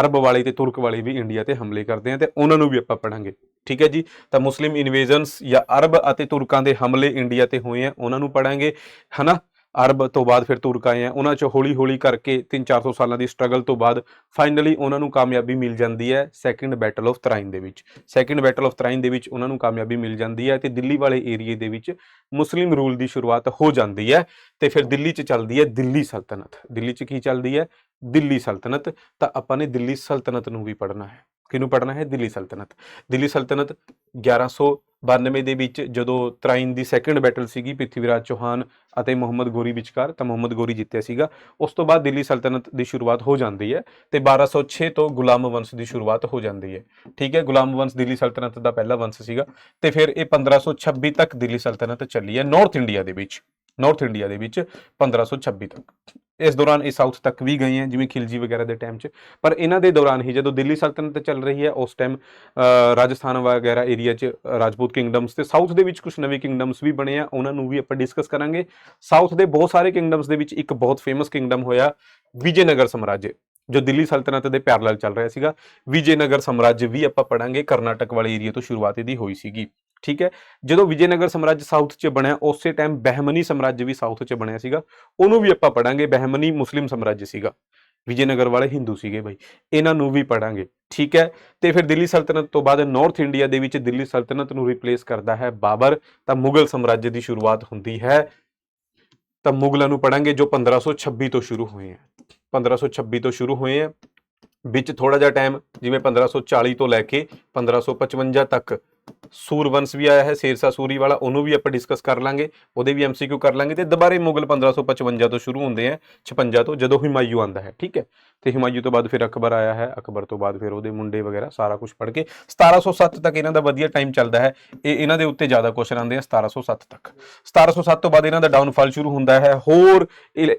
ਅਰਬ ਵਾਲੇ ਤੇ ਤੁਰਕ ਵਾਲੇ ਵੀ ਇੰਡੀਆ ਤੇ ਹਮਲੇ ਕਰਦੇ ਆ ਤੇ ਉਹਨਾਂ ਨੂੰ ਵੀ ਆਪਾਂ ਪੜਾਂਗੇ ਠੀਕ ਹੈ ਜੀ? ਤਾਂ ਮੁਸਲਿਮ ਇਨਵੇਜ਼ਨਸ ਜਾਂ ਅਰਬ ਅਤੇ ਤੁਰਕਾਂ ਦੇ ਹਮਲੇ ਇੰਡੀਆ ਤੇ ਹੋਏ ਆ, ਉਹਨਾਂ ਨੂੰ ਪੜਾਂਗੇ, ਹਨਾ? ਅਰਬ ਤੋਂ ਬਾਅਦ ਫਿਰ ਤੁਰਕ ਆਏ ਆ, ਉਹਨਾਂ 'ਚ ਹੌਲੀ ਹੌਲੀ ਕਰਕੇ 3-400 ਸਾਲਾਂ ਦੀ ਸਟਰਗਲ ਤੋਂ ਬਾਅਦ ਫਾਈਨਲੀ ਉਹਨਾਂ ਨੂੰ ਕਾਮਯਾਬੀ ਮਿਲ ਜਾਂਦੀ ਹੈ ਸੈਕੰਡ ਬੈਟਲ ਆਫ ਤਰਾਈਨ ਦੇ ਵਿੱਚ। ਸੈਕੰਡ ਬੈਟਲ ਆਫ ਤਰਾਈਨ ਦੇ ਵਿੱਚ ਉਹਨਾਂ ਨੂੰ ਕਾਮਯਾਬੀ ਮਿਲ ਜਾਂਦੀ ਹੈ ਤੇ ਦਿੱਲੀ ਵਾਲੇ ਏਰੀਏ ਦੇ ਵਿੱਚ ਮੁਸਲਿਮ ਰੂਲ ਦੀ ਸ਼ੁਰੂਆਤ ਹੋ ਜਾਂਦੀ ਹੈ ਤੇ ਫਿਰ ਦਿੱਲੀ 'ਚ ਚੱਲਦੀ ਹੈ ਦਿੱਲੀ ਸਲਤਨਤ। ਦਿੱਲੀ 'ਚ ਕੀ ਚੱਲਦੀ ਹੈ? ਦਿੱਲੀ ਸਲਤਨਤ। ਤਾਂ ਆਪਾਂ ਨੇ ਦਿੱਲੀ ਸਲਤਨਤ ਨੂੰ ਵੀ ਪੜ੍ਹਨਾ ਹੈ। ਕਿਹਨੂੰ ਪੜ੍ਹਨਾ ਹੈ? ਦਿੱਲੀ ਸਲਤਨਤ। ਦਿੱਲੀ ਸਲਤਨਤ 92 ਦੇ ਵਿੱਚ ਜਦੋਂ ਤਰਾਈਨ ਦੀ ਸੈਕੰਡ ਬੈਟਲ ਸੀਗੀ ਪ੍ਰਿਥਵੀਰਾਜ ਚੌਹਾਨ ਅਤੇ ਮੁਹੰਮਦ ਗੋਰੀ ਵਿਚਕਾਰ, ਤਾਂ ਮੁਹੰਮਦ ਗੋਰੀ ਜਿੱਤਿਆ ਸੀਗਾ। ਉਸ ਤੋਂ ਬਾਅਦ ਦਿੱਲੀ ਸਲਤਨਤ ਦੀ ਸ਼ੁਰੂਆਤ ਹੋ ਜਾਂਦੀ ਹੈ ਤੇ 1206 ਤੋਂ ਗੁਲਾਮ ਵੰਸ਼ ਦੀ ਸ਼ੁਰੂਆਤ ਹੋ ਜਾਂਦੀ ਹੈ। ਠੀਕ ਹੈ, ਗੁਲਾਮ ਵੰਸ਼ ਦਿੱਲੀ ਸਲਤਨਤ ਦਾ ਪਹਿਲਾ ਵੰਸ਼ ਸੀਗਾ ਤੇ ਫਿਰ ਇਹ 1526 ਤੱਕ ਦਿੱਲੀ ਸਲਤਨਤ ਚੱਲੀ ਹੈ ਨਾਰਥ ਇੰਡੀਆ ਦੇ ਵਿੱਚ। ਨਾਰਥ ਇੰਡੀਆ ਦੇ ਵਿੱਚ 1526 ਤੱਕ। ਇਸ ਦੌਰਾਨ ਇਹ ਸਾਊਥ ਤੱਕ ਵੀ ਗਏ ਹੈ ਜਿਵੇਂ ਖਿਲਜੀ ਵਗੈਰਾ ਦੇ ਟਾਈਮ 'ਚ। ਪਰ ਇਹਨਾਂ ਦੇ ਦੌਰਾਨ ਹੀ ਜਦੋਂ ਦਿੱਲੀ ਸਲਤਨਤ ਚੱਲ ਰਹੀ ਹੈ, ਉਸ ਟਾਈਮ ਰਾਜਸਥਾਨ ਵਗੈਰਾ ਏਰੀਆ 'ਚ ਰਾਜਪੂਤ ਕਿੰਗਡਮਸ ਤੇ ਸਾਊਥ ਦੇ ਵਿੱਚ ਕੁਝ ਨਵੇਂ ਕਿੰਗਡਮਸ ਵੀ ਬਣੇ ਆ, ਉਹਨਾਂ ਨੂੰ ਵੀ ਆਪਾਂ ਡਿਸਕਸ ਕਰਾਂਗੇ। ਸਾਊਥ ਦੇ ਬਹੁਤ ਸਾਰੇ ਕਿੰਗਡਮਸ ਦੇ ਵਿੱਚ ਇੱਕ ਬਹੁਤ ਫੇਮਸ ਕਿੰਗਡਮ ਹੋਇਆ ਵਿਜੇਨਗਰ ਸਮਰਾਜ ਜੋ ਦਿੱਲੀ ਸਲਤਨਤ ਦੇ ਪੈਰਲਲ ਚੱਲ ਰਿਹਾ ਸੀਗਾ। ਵਿਜੇਨਗਰ ਸਮਰਾਜ ਵੀ ਆਪਾਂ ਪੜਾਂਗੇ ਕਰਨਾਟਕ ਵਾਲੇ ਏਰੀਆ ਤੋਂ ਸ਼ੁਰੂਆਤ ਇਹਦੀ ਹੋਈ ਸੀਗੀ, ਠੀਕ ਹੈ? ਜਦੋਂ ਵਿਜੇਨਗਰ ਸਮਰਾਜ ਸਾਊਥ 'ਚ ਬਣਿਆ, ਉਸੇ ਟਾਈਮ ਬਹਿਮਨੀ ਸਮਰਾਜ ਵੀ ਸਾਊਥ 'ਚ ਬਣਿਆ ਸੀਗਾ। ਉਹਨੂੰ ਵੀ ਆਪਾਂ ਪੜਾਂਗੇ ਬਹਿਮਨੀ ਮੁਸਲਿਮ ਸਮਰਾਜ ਸੀਗਾ। ਵਿਜੇਨਗਰ ਵਾਲੇ ਹਿੰਦੂ ਸੀਗੇ ਬਾਈ, ਇਹਨਾਂ ਨੂੰ ਵੀ ਪੜਾਂਗੇ ਠੀਕ ਹੈ? ਤੇ ਫਿਰ ਦਿੱਲੀ ਸਲਤਨਤ ਤੋਂ ਬਾਅਦ ਨਾਰਥ ਇੰਡੀਆ ਦੇ ਵਿੱਚ ਦਿੱਲੀ ਸਲਤਨਤ ਨੂੰ ਰਿਪਲੇਸ ਕਰਦਾ ਹੈ ਬਾਬਰ, ਤਾਂ ਮੁਗਲ ਸਮਰਾਜ ਦੀ ਸ਼ੁਰੂਆਤ ਹੁੰਦੀ ਹੈ। ਤਾਂ ਮੁਗਲਾਂ ਨੂੰ ਪੜਾਂਗੇ ਜੋ 1526 ਤੋਂ ਸ਼ੁਰੂ ਹੋਏ ਹੈ। 1526 ਤੋਂ ਸ਼ੁਰੂ ਹੋਏ ਹੈ। ਵਿੱਚ ਥੋੜਾ ਜਿਹਾ ਟਾਈਮ ਜਿਵੇਂ 1540 ਤੋਂ ਲੈ ਕੇ 1555 ਤੱਕ ਸੂਰਵੰਸ਼ ਵੀ ਆਇਆ ਹੈ, ਸੇਰਸਾ ਸੂਰੀ ਵਾਲਾ, ਉਹਨੂੰ ਵੀ ਆਪਾਂ ਡਿਸਕਸ ਕਰ ਲਾਂਗੇ, ਉਹਦੇ ਵੀ ਐਮਸੀਕਿਊ ਕਰ ਲਾਂਗੇ ਤੇ ਦੁਬਾਰੇ ਮੁਗਲ 1555 ਤੋਂ ਸ਼ੁਰੂ ਹੁੰਦੇ ਆ 56 ਤੋਂ, ਜਦੋਂ ਹਿਮਾਯੂ ਆਂਦਾ ਹੈ, ਠੀਕ ਹੈ? ਤੇ ਹਿਮਾਯੂ ਤੋਂ ਬਾਅਦ ਫਿਰ ਅਕਬਰ ਆਇਆ ਹੈ, ਅਕਬਰ ਤੋਂ ਬਾਅਦ ਫਿਰ ਉਹਦੇ ਮੁੰਡੇ ਵਗੈਰਾ ਸਾਰਾ ਕੁਝ ਪੜ੍ਹ ਕੇ 1707 ਤੱਕ ਇਹਨਾਂ ਦਾ ਵਧੀਆ ਟਾਈਮ ਚੱਲਦਾ ਹੈ, ਇਹ ਇਹਨਾਂ ਦੇ ਉੱਤੇ ਜ਼ਿਆਦਾ ਕੁਐਸਚਨ ਆਉਂਦੇ ਆ 1707 ਤੱਕ। 1707 ਤੋਂ ਬਾਅਦ ਇਹਨਾਂ ਦਾ ਡਾਊਨਫਾਲ ਸ਼ੁਰੂ ਹੁੰਦਾ ਹੈ, ਹੋਰ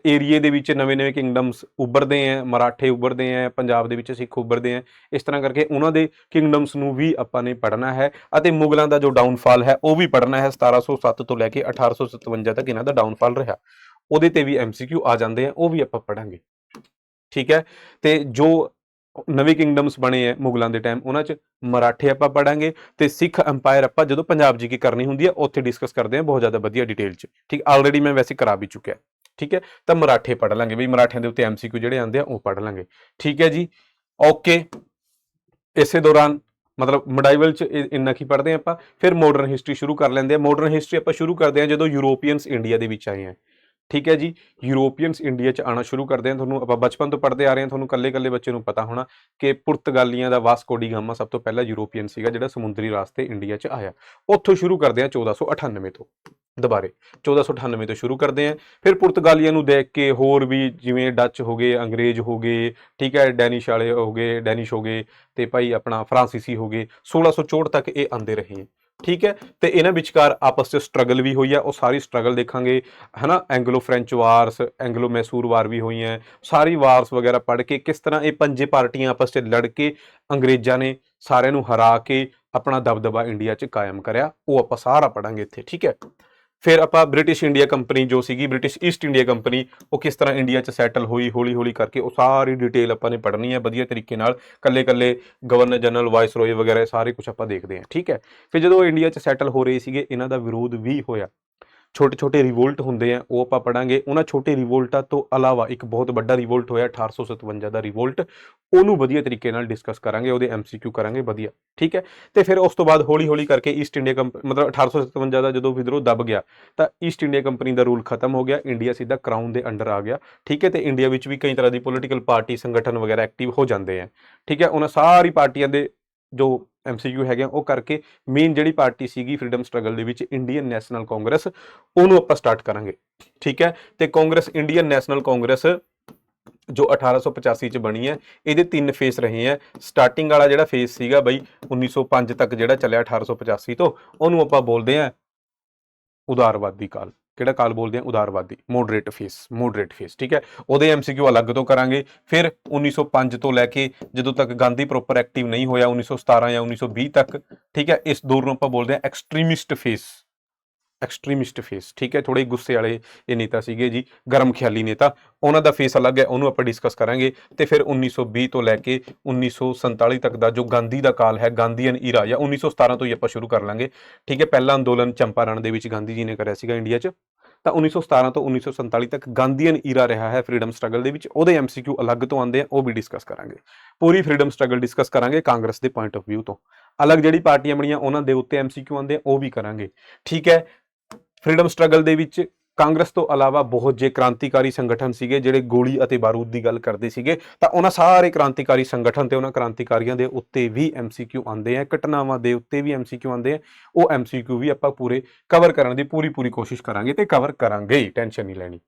ਏਰੀਏ ਦੇ ਵਿੱਚ ਨਵੇਂ-ਨਵੇਂ ਕਿੰਗਡਮਸ ਉੱਭਰਦੇ ਆ, ਮਰਾਠੇ ਉੱਭਰਦੇ ਆ, ਪੰਜਾਬ ਦੇ ਵਿੱਚ ਸਿੱਖ ਉੱਭਰਦੇ ਆ, ਇਸ ਤਰ੍ਹਾਂ ਕਰਕੇ ਉਹਨਾਂ ਦੇ ਕਿੰਗਡਮਸ ਨੂੰ ਵੀ ਆਪਾਂ ਨੇ ਪੜ੍ਹਨਾ ਹੈ। ਅਤੇ ਮੁਗਲਾਂ ਦਾ ਜੋ ਡਾਊਨਫਾਲ ਹੈ, ਉਹ ਵੀ ਪੜ੍ਹਨਾ ਹੈ। 1707 ਤੋਂ ਲੈ ਕੇ 1857 ਤੱਕ ਇਹਨਾਂ ਦਾ ਡਾਊਨਫਾਲ ਰਿਹਾ। ਉਹਦੇ ਤੇ ਵੀ ਐਮਸੀਕਿਊ ਆ ਜਾਂਦੇ ਆ, ਉਹ ਵੀ ਆਪਾਂ ਪੜਾਂਗੇ ਠੀਕ ਹੈ? ਤੇ ਜੋ ਨਵੇਂ ਕਿੰਗਡਮਸ ਬਣੇ ਆ ਮੁਗਲਾਂ ਦੇ ਟਾਈਮ ਉਹਨਾਂ 'ਚ ਮਰਾਠੇ ਆਪਾਂ ਪੜਾਂਗੇ ਤੇ ਸਿੱਖ ਐਮਪਾਇਰ ਆਪਾਂ ਜਦੋਂ ਪੰਜਾਬ ਜੀ ਕੀ ਕਰਨੀ ਹੁੰਦੀ ਹੈ ਉੱਥੇ ਡਿਸਕਸ ਕਰਦੇ ਆ ਬਹੁਤ ਜ਼ਿਆਦਾ ਵਧੀਆ ਡਿਟੇਲ 'ਚ। ਠੀਕ ਆਲਰੇਡੀ ਮੈਂ ਵੈਸੇ ਕਰਾ ਵੀ ਚੁੱਕਿਆ। ਠੀਕ ਹੈ? ਤਾਂ ਮਰਾਠੇ ਪੜ ਲਾਂਗੇ ਵੀ ਮਰਾਠਿਆਂ ਦੇ ਉੱਤੇ ਐਮਸੀਕਿਊ ਜਿਹੜੇ ਆਉਂਦੇ ਆ, ਉਹ ਪੜ ਲਾਂਗੇ। ਠੀਕ ਹੈ ਜੀ? ਓਕੇ ਇਸੇ ਦੌਰਾਨ ਮਤਲਬ ਮਿਡਾਈਵਲ ਚ ਇ- ਇੰਨਾ ਕੀ ਪੜ੍ਹਦੇ ਹਾਂ ਆਪਾਂ, ਫਿਰ ਮਾਡਰਨ ਹਿਸਟਰੀ ਸ਼ੁਰੂ ਕਰ ਲੈਂਦੇ ਆ ਮਾਡਰਨ ਹਿਸਟਰੀ ਆਪਾਂ ਸ਼ੁਰੂ ਕਰਦੇ ਹਾਂ ਜਦੋਂ ਯੂਰੋਪੀਅਨਸ ਇੰਡੀਆ ਦੇ ਵਿੱਚ ਆਏ ਆ ਠੀਕ ਹੈ ਜੀ, ਯੂਰੋਪੀਅਨਸ ਇੰਡੀਆ ਚ ਆਣਾ ਸ਼ੁਰੂ ਕਰਦੇ ਆ ਤੁਹਾਨੂੰ ਆਪਾਂ ਬਚਪਨ ਤੋਂ ਪੜ੍ਹਦੇ ਆ ਰਹੇ ਹਾਂ। ਤੁਹਾਨੂੰ ਕੱਲੇ-ਕੱਲੇ ਬੱਚੇ ਨੂੰ ਪਤਾ ਹੋਣਾ ਕਿ ਪੁਰਤਗਾਲੀਆਂ ਦਾ ਵਾਸਕੋ ਡੀ ਗਾਮਾ ਸਭ ਤੋਂ ਪਹਿਲਾ ਯੂਰੋਪੀਅਨ ਸੀਗਾ ਜਿਹੜਾ ਸਮੁੰਦਰੀ ਰਾਸਤੇ ਇੰਡੀਆ ਚ ਆਇਆ। ਉੱਥੋਂ ਸ਼ੁਰੂ ਕਰਦੇ ਆ 1498 ਤੋਂ। ਦੁਬਾਰੇ 1498 ਤੋਂ ਸ਼ੁਰੂ ਕਰਦੇ ਆ ਫਿਰ ਪੁਰਤਗਾਲੀਆਂ ਨੂੰ ਦੇਖ ਕੇ ਹੋਰ ਵੀ ਜਿਵੇਂ ਡੱਚ ਹੋ ਗਏ, ਅੰਗਰੇਜ਼ ਹੋ ਗਏ, ਠੀਕ ਹੈ, ਡੈਨਿਸ਼ ਵਾਲੇ ਹੋ ਗਏ, ਡੈਨਿਸ਼ ਹੋ ਗਏ ਤੇ ਭਾਈ ਆਪਣਾ ਫਰਾਂਸੀਸੀ ਹੋ ਗਏ। 1664 ਤੱਕ ਇਹ ਆਂਦੇ ਰਹੇ। ਹੈ ਠੀਕ ਹੈ? ਤੇ ਇਹਨਾਂ ਵਿਚਕਾਰ ਆਪਸ 'ਚ ਸਟਰਗਲ ਵੀ ਹੋਈ ਹੈ। ਉਹ ਸਾਰੀ ਸਟਰਗਲ ਦੇਖਾਂਗੇ, ਹਨਾ? Anglo French wars Anglo Mysore war ਵੀ ਹੋਈਆਂ ਸਾਰੀ ਵਾਰਸ ਵਗੈਰਾ ਪੜ੍ਹ ਕੇ ਕਿਸ ਤਰ੍ਹਾਂ ਇਹ ਪੰਜੇ ਪਾਰਟੀਆਂ ਆਪਸ 'ਚ ਲੜ ਕੇ ਅੰਗਰੇਜ਼ਾਂ ਨੇ ਸਾਰਿਆਂ ਨੂੰ ਹਰਾ ਕੇ ਆਪਣਾ ਦਬਦਬਾ ਇੰਡੀਆ 'ਚ ਕਾਇਮ ਕਰਿਆ। ਉਹ ਆਪਾਂ ਸਾਰਾ ਪੜਾਂਗੇ ਇੱਥੇ, ਠੀਕ ਹੈ? ਫਿਰ ਆਪਾਂ ਬ੍ਰਿਟਿਸ਼ ਇੰਡੀਆ ਕੰਪਨੀ ਜੋ ਸੀਗੀ ਬ੍ਰਿਟਿਸ਼ ਈਸਟ ਇੰਡੀਆ ਕੰਪਨੀ ਉਹ ਕਿਸ ਤਰ੍ਹਾਂ ਇੰਡੀਆ 'ਚ ਸੈਟਲ ਹੋਈ ਹੌਲੀ ਹੌਲੀ ਕਰਕੇ ਉਹ ਸਾਰੀ ਡਿਟੇਲ ਆਪਾਂ ਨੇ ਪੜ੍ਹਨੀ ਹੈ, ਵਧੀਆ ਤਰੀਕੇ ਨਾਲ ਕੱਲੇ ਕੱਲੇ ਗਵਰਨਰ ਜਨਰਲ ਵਾਇਸ ਰੋਏ ਵਗੈਰਾ ਸਾਰੇ ਕੁਝ ਆਪਾਂ ਦੇਖਦੇ ਹਾਂ, ਠੀਕ ਹੈ? ਫਿਰ ਜਦੋਂ ਇੰਡੀਆ 'ਚ ਸੈਟਲ ਹੋ ਰਹੇ ਸੀਗੇ, ਇਹਨਾਂ ਦਾ ਵਿਰੋਧ ਵੀ ਹੋਇਆ। ਛੋਟੇ ਛੋਟੇ ਰਿਵੋਲਟ ਹੁੰਦੇ ਆ, ਉਹ ਆਪਾਂ ਪੜਾਂਗੇ ਉਹਨਾਂ ਛੋਟੇ ਰਿਵੋਲਟਾਂ ਤੋਂ ਇਲਾਵਾ ਇੱਕ ਬਹੁਤ ਵੱਡਾ ਰਿਵੋਲਟ ਹੋਇਆ 1857 ਦਾ ਰਿਵੋਲਟ ਉਹਨੂੰ ਵਧੀਆ ਤਰੀਕੇ ਨਾਲ ਡਿਸਕਸ ਕਰਾਂਗੇ, ਉਹਦੇ ਐਮਸੀਕਿਊ ਕਰਾਂਗੇ, ਵਧੀਆ। ਠੀਕ ਹੈ? ਤੇ ਫਿਰ ਉਸ ਤੋਂ ਬਾਅਦ ਹੌਲੀ ਹੌਲੀ ਕਰਕੇ ਈਸਟ ਇੰਡੀਆ ਕੰਪ ਮਤਲਬ 1857 ਦਾ ਜਦੋਂ ਵਿਦਰੋਹ ਦਬ ਗਿਆ, ਤਾਂ ਈਸਟ ਇੰਡੀਆ ਕੰਪਨੀ ਦਾ ਰੂਲ ਖਤਮ ਹੋ ਗਿਆ ਇੰਡੀਆ ਸਿੱਧਾ ਕਰਾਊਨ ਦੇ ਅੰਡਰ ਆ ਗਿਆ। ਠੀਕ ਹੈ? ਤੇ ਇੰਡੀਆ ਵਿੱਚ ਵੀ ਕਈ ਤਰ੍ਹਾਂ ਦੀ ਪੋਲੀਟੀਕਲ ਪਾਰਟੀ ਸੰਗਠਨ ਵਗੈਰਾ ਐਕਟਿਵ ਹੋ ਜਾਂਦੇ ਆ। ਠੀਕ ਹੈ? ਉਹਨਾਂ ਸਾਰੀ ਪਾਰਟੀਆਂ ਦੇ ਜੋ ਐਮਸੀਕਿਊ ਹੈਗੇ ਆ, ਉਹ ਕਰਕੇ ਮੇਨ ਜਿਹੜੀ ਪਾਰਟੀ ਸੀਗੀ ਫਰੀडम ਸਟਰਗਲ ਦੇ ਵਿੱਚ ਇੰਡੀਅਨ ਨੈਸ਼ਨਲ ਕਾਂਗਰਸ ਉਹਨੂੰ ਆਪਾਂ ਸਟਾਰਟ ਕਰਾਂਗੇ। ਠੀਕ ਹੈ? ਤੇ ਕਾਂਗਰਸ ਇੰਡੀਅਨ ਨੈਸ਼ਨਲ ਕਾਂਗਰਸ ਜੋ 1885 ਚ ਬਣੀ ਹੈ ਇਹਦੇ ਤਿੰਨ ਫੇਸ ਰਹੇ ਹੈ। ਸਟਾਰਟਿੰਗ ਵਾਲਾ ਜਿਹੜਾ ਫੇਸ ਸੀਗਾ ਬਈ 1905 ਤੱਕ ਜਿਹੜਾ ਚੱਲਿਆ 1885 ਤੋਂ ਉਹਨੂੰ ਆਪਾਂ ਬੋਲਦੇ ਆ ਉਦਾਰਵਾਦੀ ਕਾਲ। ਕਿਹੜਾ ਕਾਲ ਬੋਲਦੇ ਆ? ਉਦਾਰਵਾਦੀ ਮੋਡਰੇਟ ਫੇਸ ਮੋਡਰੇਟ ਫੇਸ ਠੀਕ ਹੈ? ਉਹਦੇ ਐਮਸੀਕਿਊ ਅਲੱਗ ਤੋਂ ਕਰਾਂਗੇ। ਫਿਰ 1905 ਤੋਂ ਲੈ ਕੇ ਜਦੋਂ ਤੱਕ ਗਾਂਧੀ ਪ੍ਰੋਪਰ ਐਕਟਿਵ ਨਹੀਂ ਹੋਇਆ 1917 ਜਾਂ 1920 ਤੱਕ, ਠੀਕ ਹੈ? ਇਸ ਦੌਰ ਨੂੰ ਆਪਾਂ ਬੋਲਦੇ ਆ ਐਕਸਟ੍ਰੀਮਿਸਟ ਫੇਸ ਐਕਸਟ੍ਰੀਮਿਸਟ ਫੇਸ ਠੀਕ ਹੈ? ਥੋੜੇ ਗੁੱਸੇ ਵਾਲੇ ਇਹ ਨੇਤਾ ਸੀਗੇ ਜੀ, ਗਰਮ ਖਿਆਲੀ ਨੇਤਾ। ਉਹਨਾਂ ਦਾ ਫੇਸ ਅਲੱਗ ਹੈ, ਉਹਨੂੰ ਆਪਾਂ ਡਿਸਕਸ ਕਰਾਂਗੇ। ਤੇ ਫਿਰ 1920 ਤੋਂ ਲੈ ਕੇ 1947 ਤੱਕ ਦਾ ਜੋ ਗਾਂਧੀ ਦਾ ਕਾਲ ਹੈ, ਗਾਂਧੀਅਨ ਈਰਾ ਜਾਂ 1917 ਤੋਂ ਹੀ ਆਪਾਂ ਸ਼ੁਰੂ ਕਰ ਲਾਂਗੇ। ਠੀਕ ਹੈ? ਪਹਿਲਾ ਅੰਦੋਲਨ ਚੰਪਾਰਣ ਦੇ ਵਿੱਚ ਗਾਂਧੀ ਜੀ ਨੇ ਕਰਿਆ ਸੀਗਾ ਇੰਡੀਆ 'ਚ। ਤਾਂ 1917 ਤੋਂ 1947 ਤੱਕ ਗਾਂਧੀਅਨ ਈਰਾ ਰਿਹਾ ਹੈ ਫਰੀडम ਸਟਰਗਲ ਦੇ ਵਿੱਚ। ਉਹਦੇ ਐਮਸੀਕਿਊ ਅਲੱਗ ਤੋਂ ਆਉਂਦੇ ਆ, ਉਹ ਵੀ ਡਿਸਕਸ ਕਰਾਂਗੇ। ਪੂਰੀ ਫਰੀडम ਸਟਰਗਲ ਡਿਸਕਸ ਕਰਾਂਗੇ ਕਾਂਗਰਸ ਦੇ ਪੁਆਇੰਟ ਆਫ View ਤੋਂ। ਅਲੱਗ ਜਿਹੜੀ ਪਾਰਟੀਆਂ ਬਣੀਆਂ, ਉਹਨਾਂ ਦੇ ਉੱਤੇ ਐਮਸੀਕਿਊ ਆਉਂਦੇ ਆ, ਉਹ ਵੀ ਕਰਾਂਗੇ। ਠੀਕ ਹੈ? ਫਰੀडम ਸਟਰਗਲ ਦੇ ਵਿੱਚ ਕਾਂਗਰਸ ਤੋਂ ਇਲਾਵਾ ਬਹੁਤ ਜੇ ਕ੍ਰਾਂਤੀਕਾਰੀ ਸੰਗਠਨ ਸੀਗੇ, ਜਿਹੜੇ ਗੋਲੀ ਅਤੇ ਬਾਰੂਦ ਦੀ ਗੱਲ ਕਰਦੇ ਸੀਗੇ, ਤਾਂ ਉਹਨਾਂ ਸਾਰੇ ਕ੍ਰਾਂਤੀਕਾਰੀ ਸੰਗਠਨ ਤੇ ਉਹਨਾਂ ਕ੍ਰਾਂਤੀਕਾਰੀਆਂ ਦੇ ਉੱਤੇ ਵੀ ਐਮਸੀਕਿਊ ਆਉਂਦੇ ਆ, ਘਟਨਾਵਾਂ ਦੇ ਉੱਤੇ ਵੀ ਐਮਸੀਕਿਊ ਆਉਂਦੇ ਆ, ਉਹ ਐਮਸੀਕਿਊ ਵੀ ਆਪਾਂ ਪੂਰੇ ਕਵਰ ਕਰਨ ਦੀ ਪੂਰੀ ਪੂਰੀ ਕੋਸ਼ਿਸ਼ ਕਰਾਂਗੇ ਤੇ ਕਵਰ ਕਰਾਂਗੇ ਹੀ ਟੈਨਸ਼ਨ ਨਹੀਂ ਲੈਣੀ।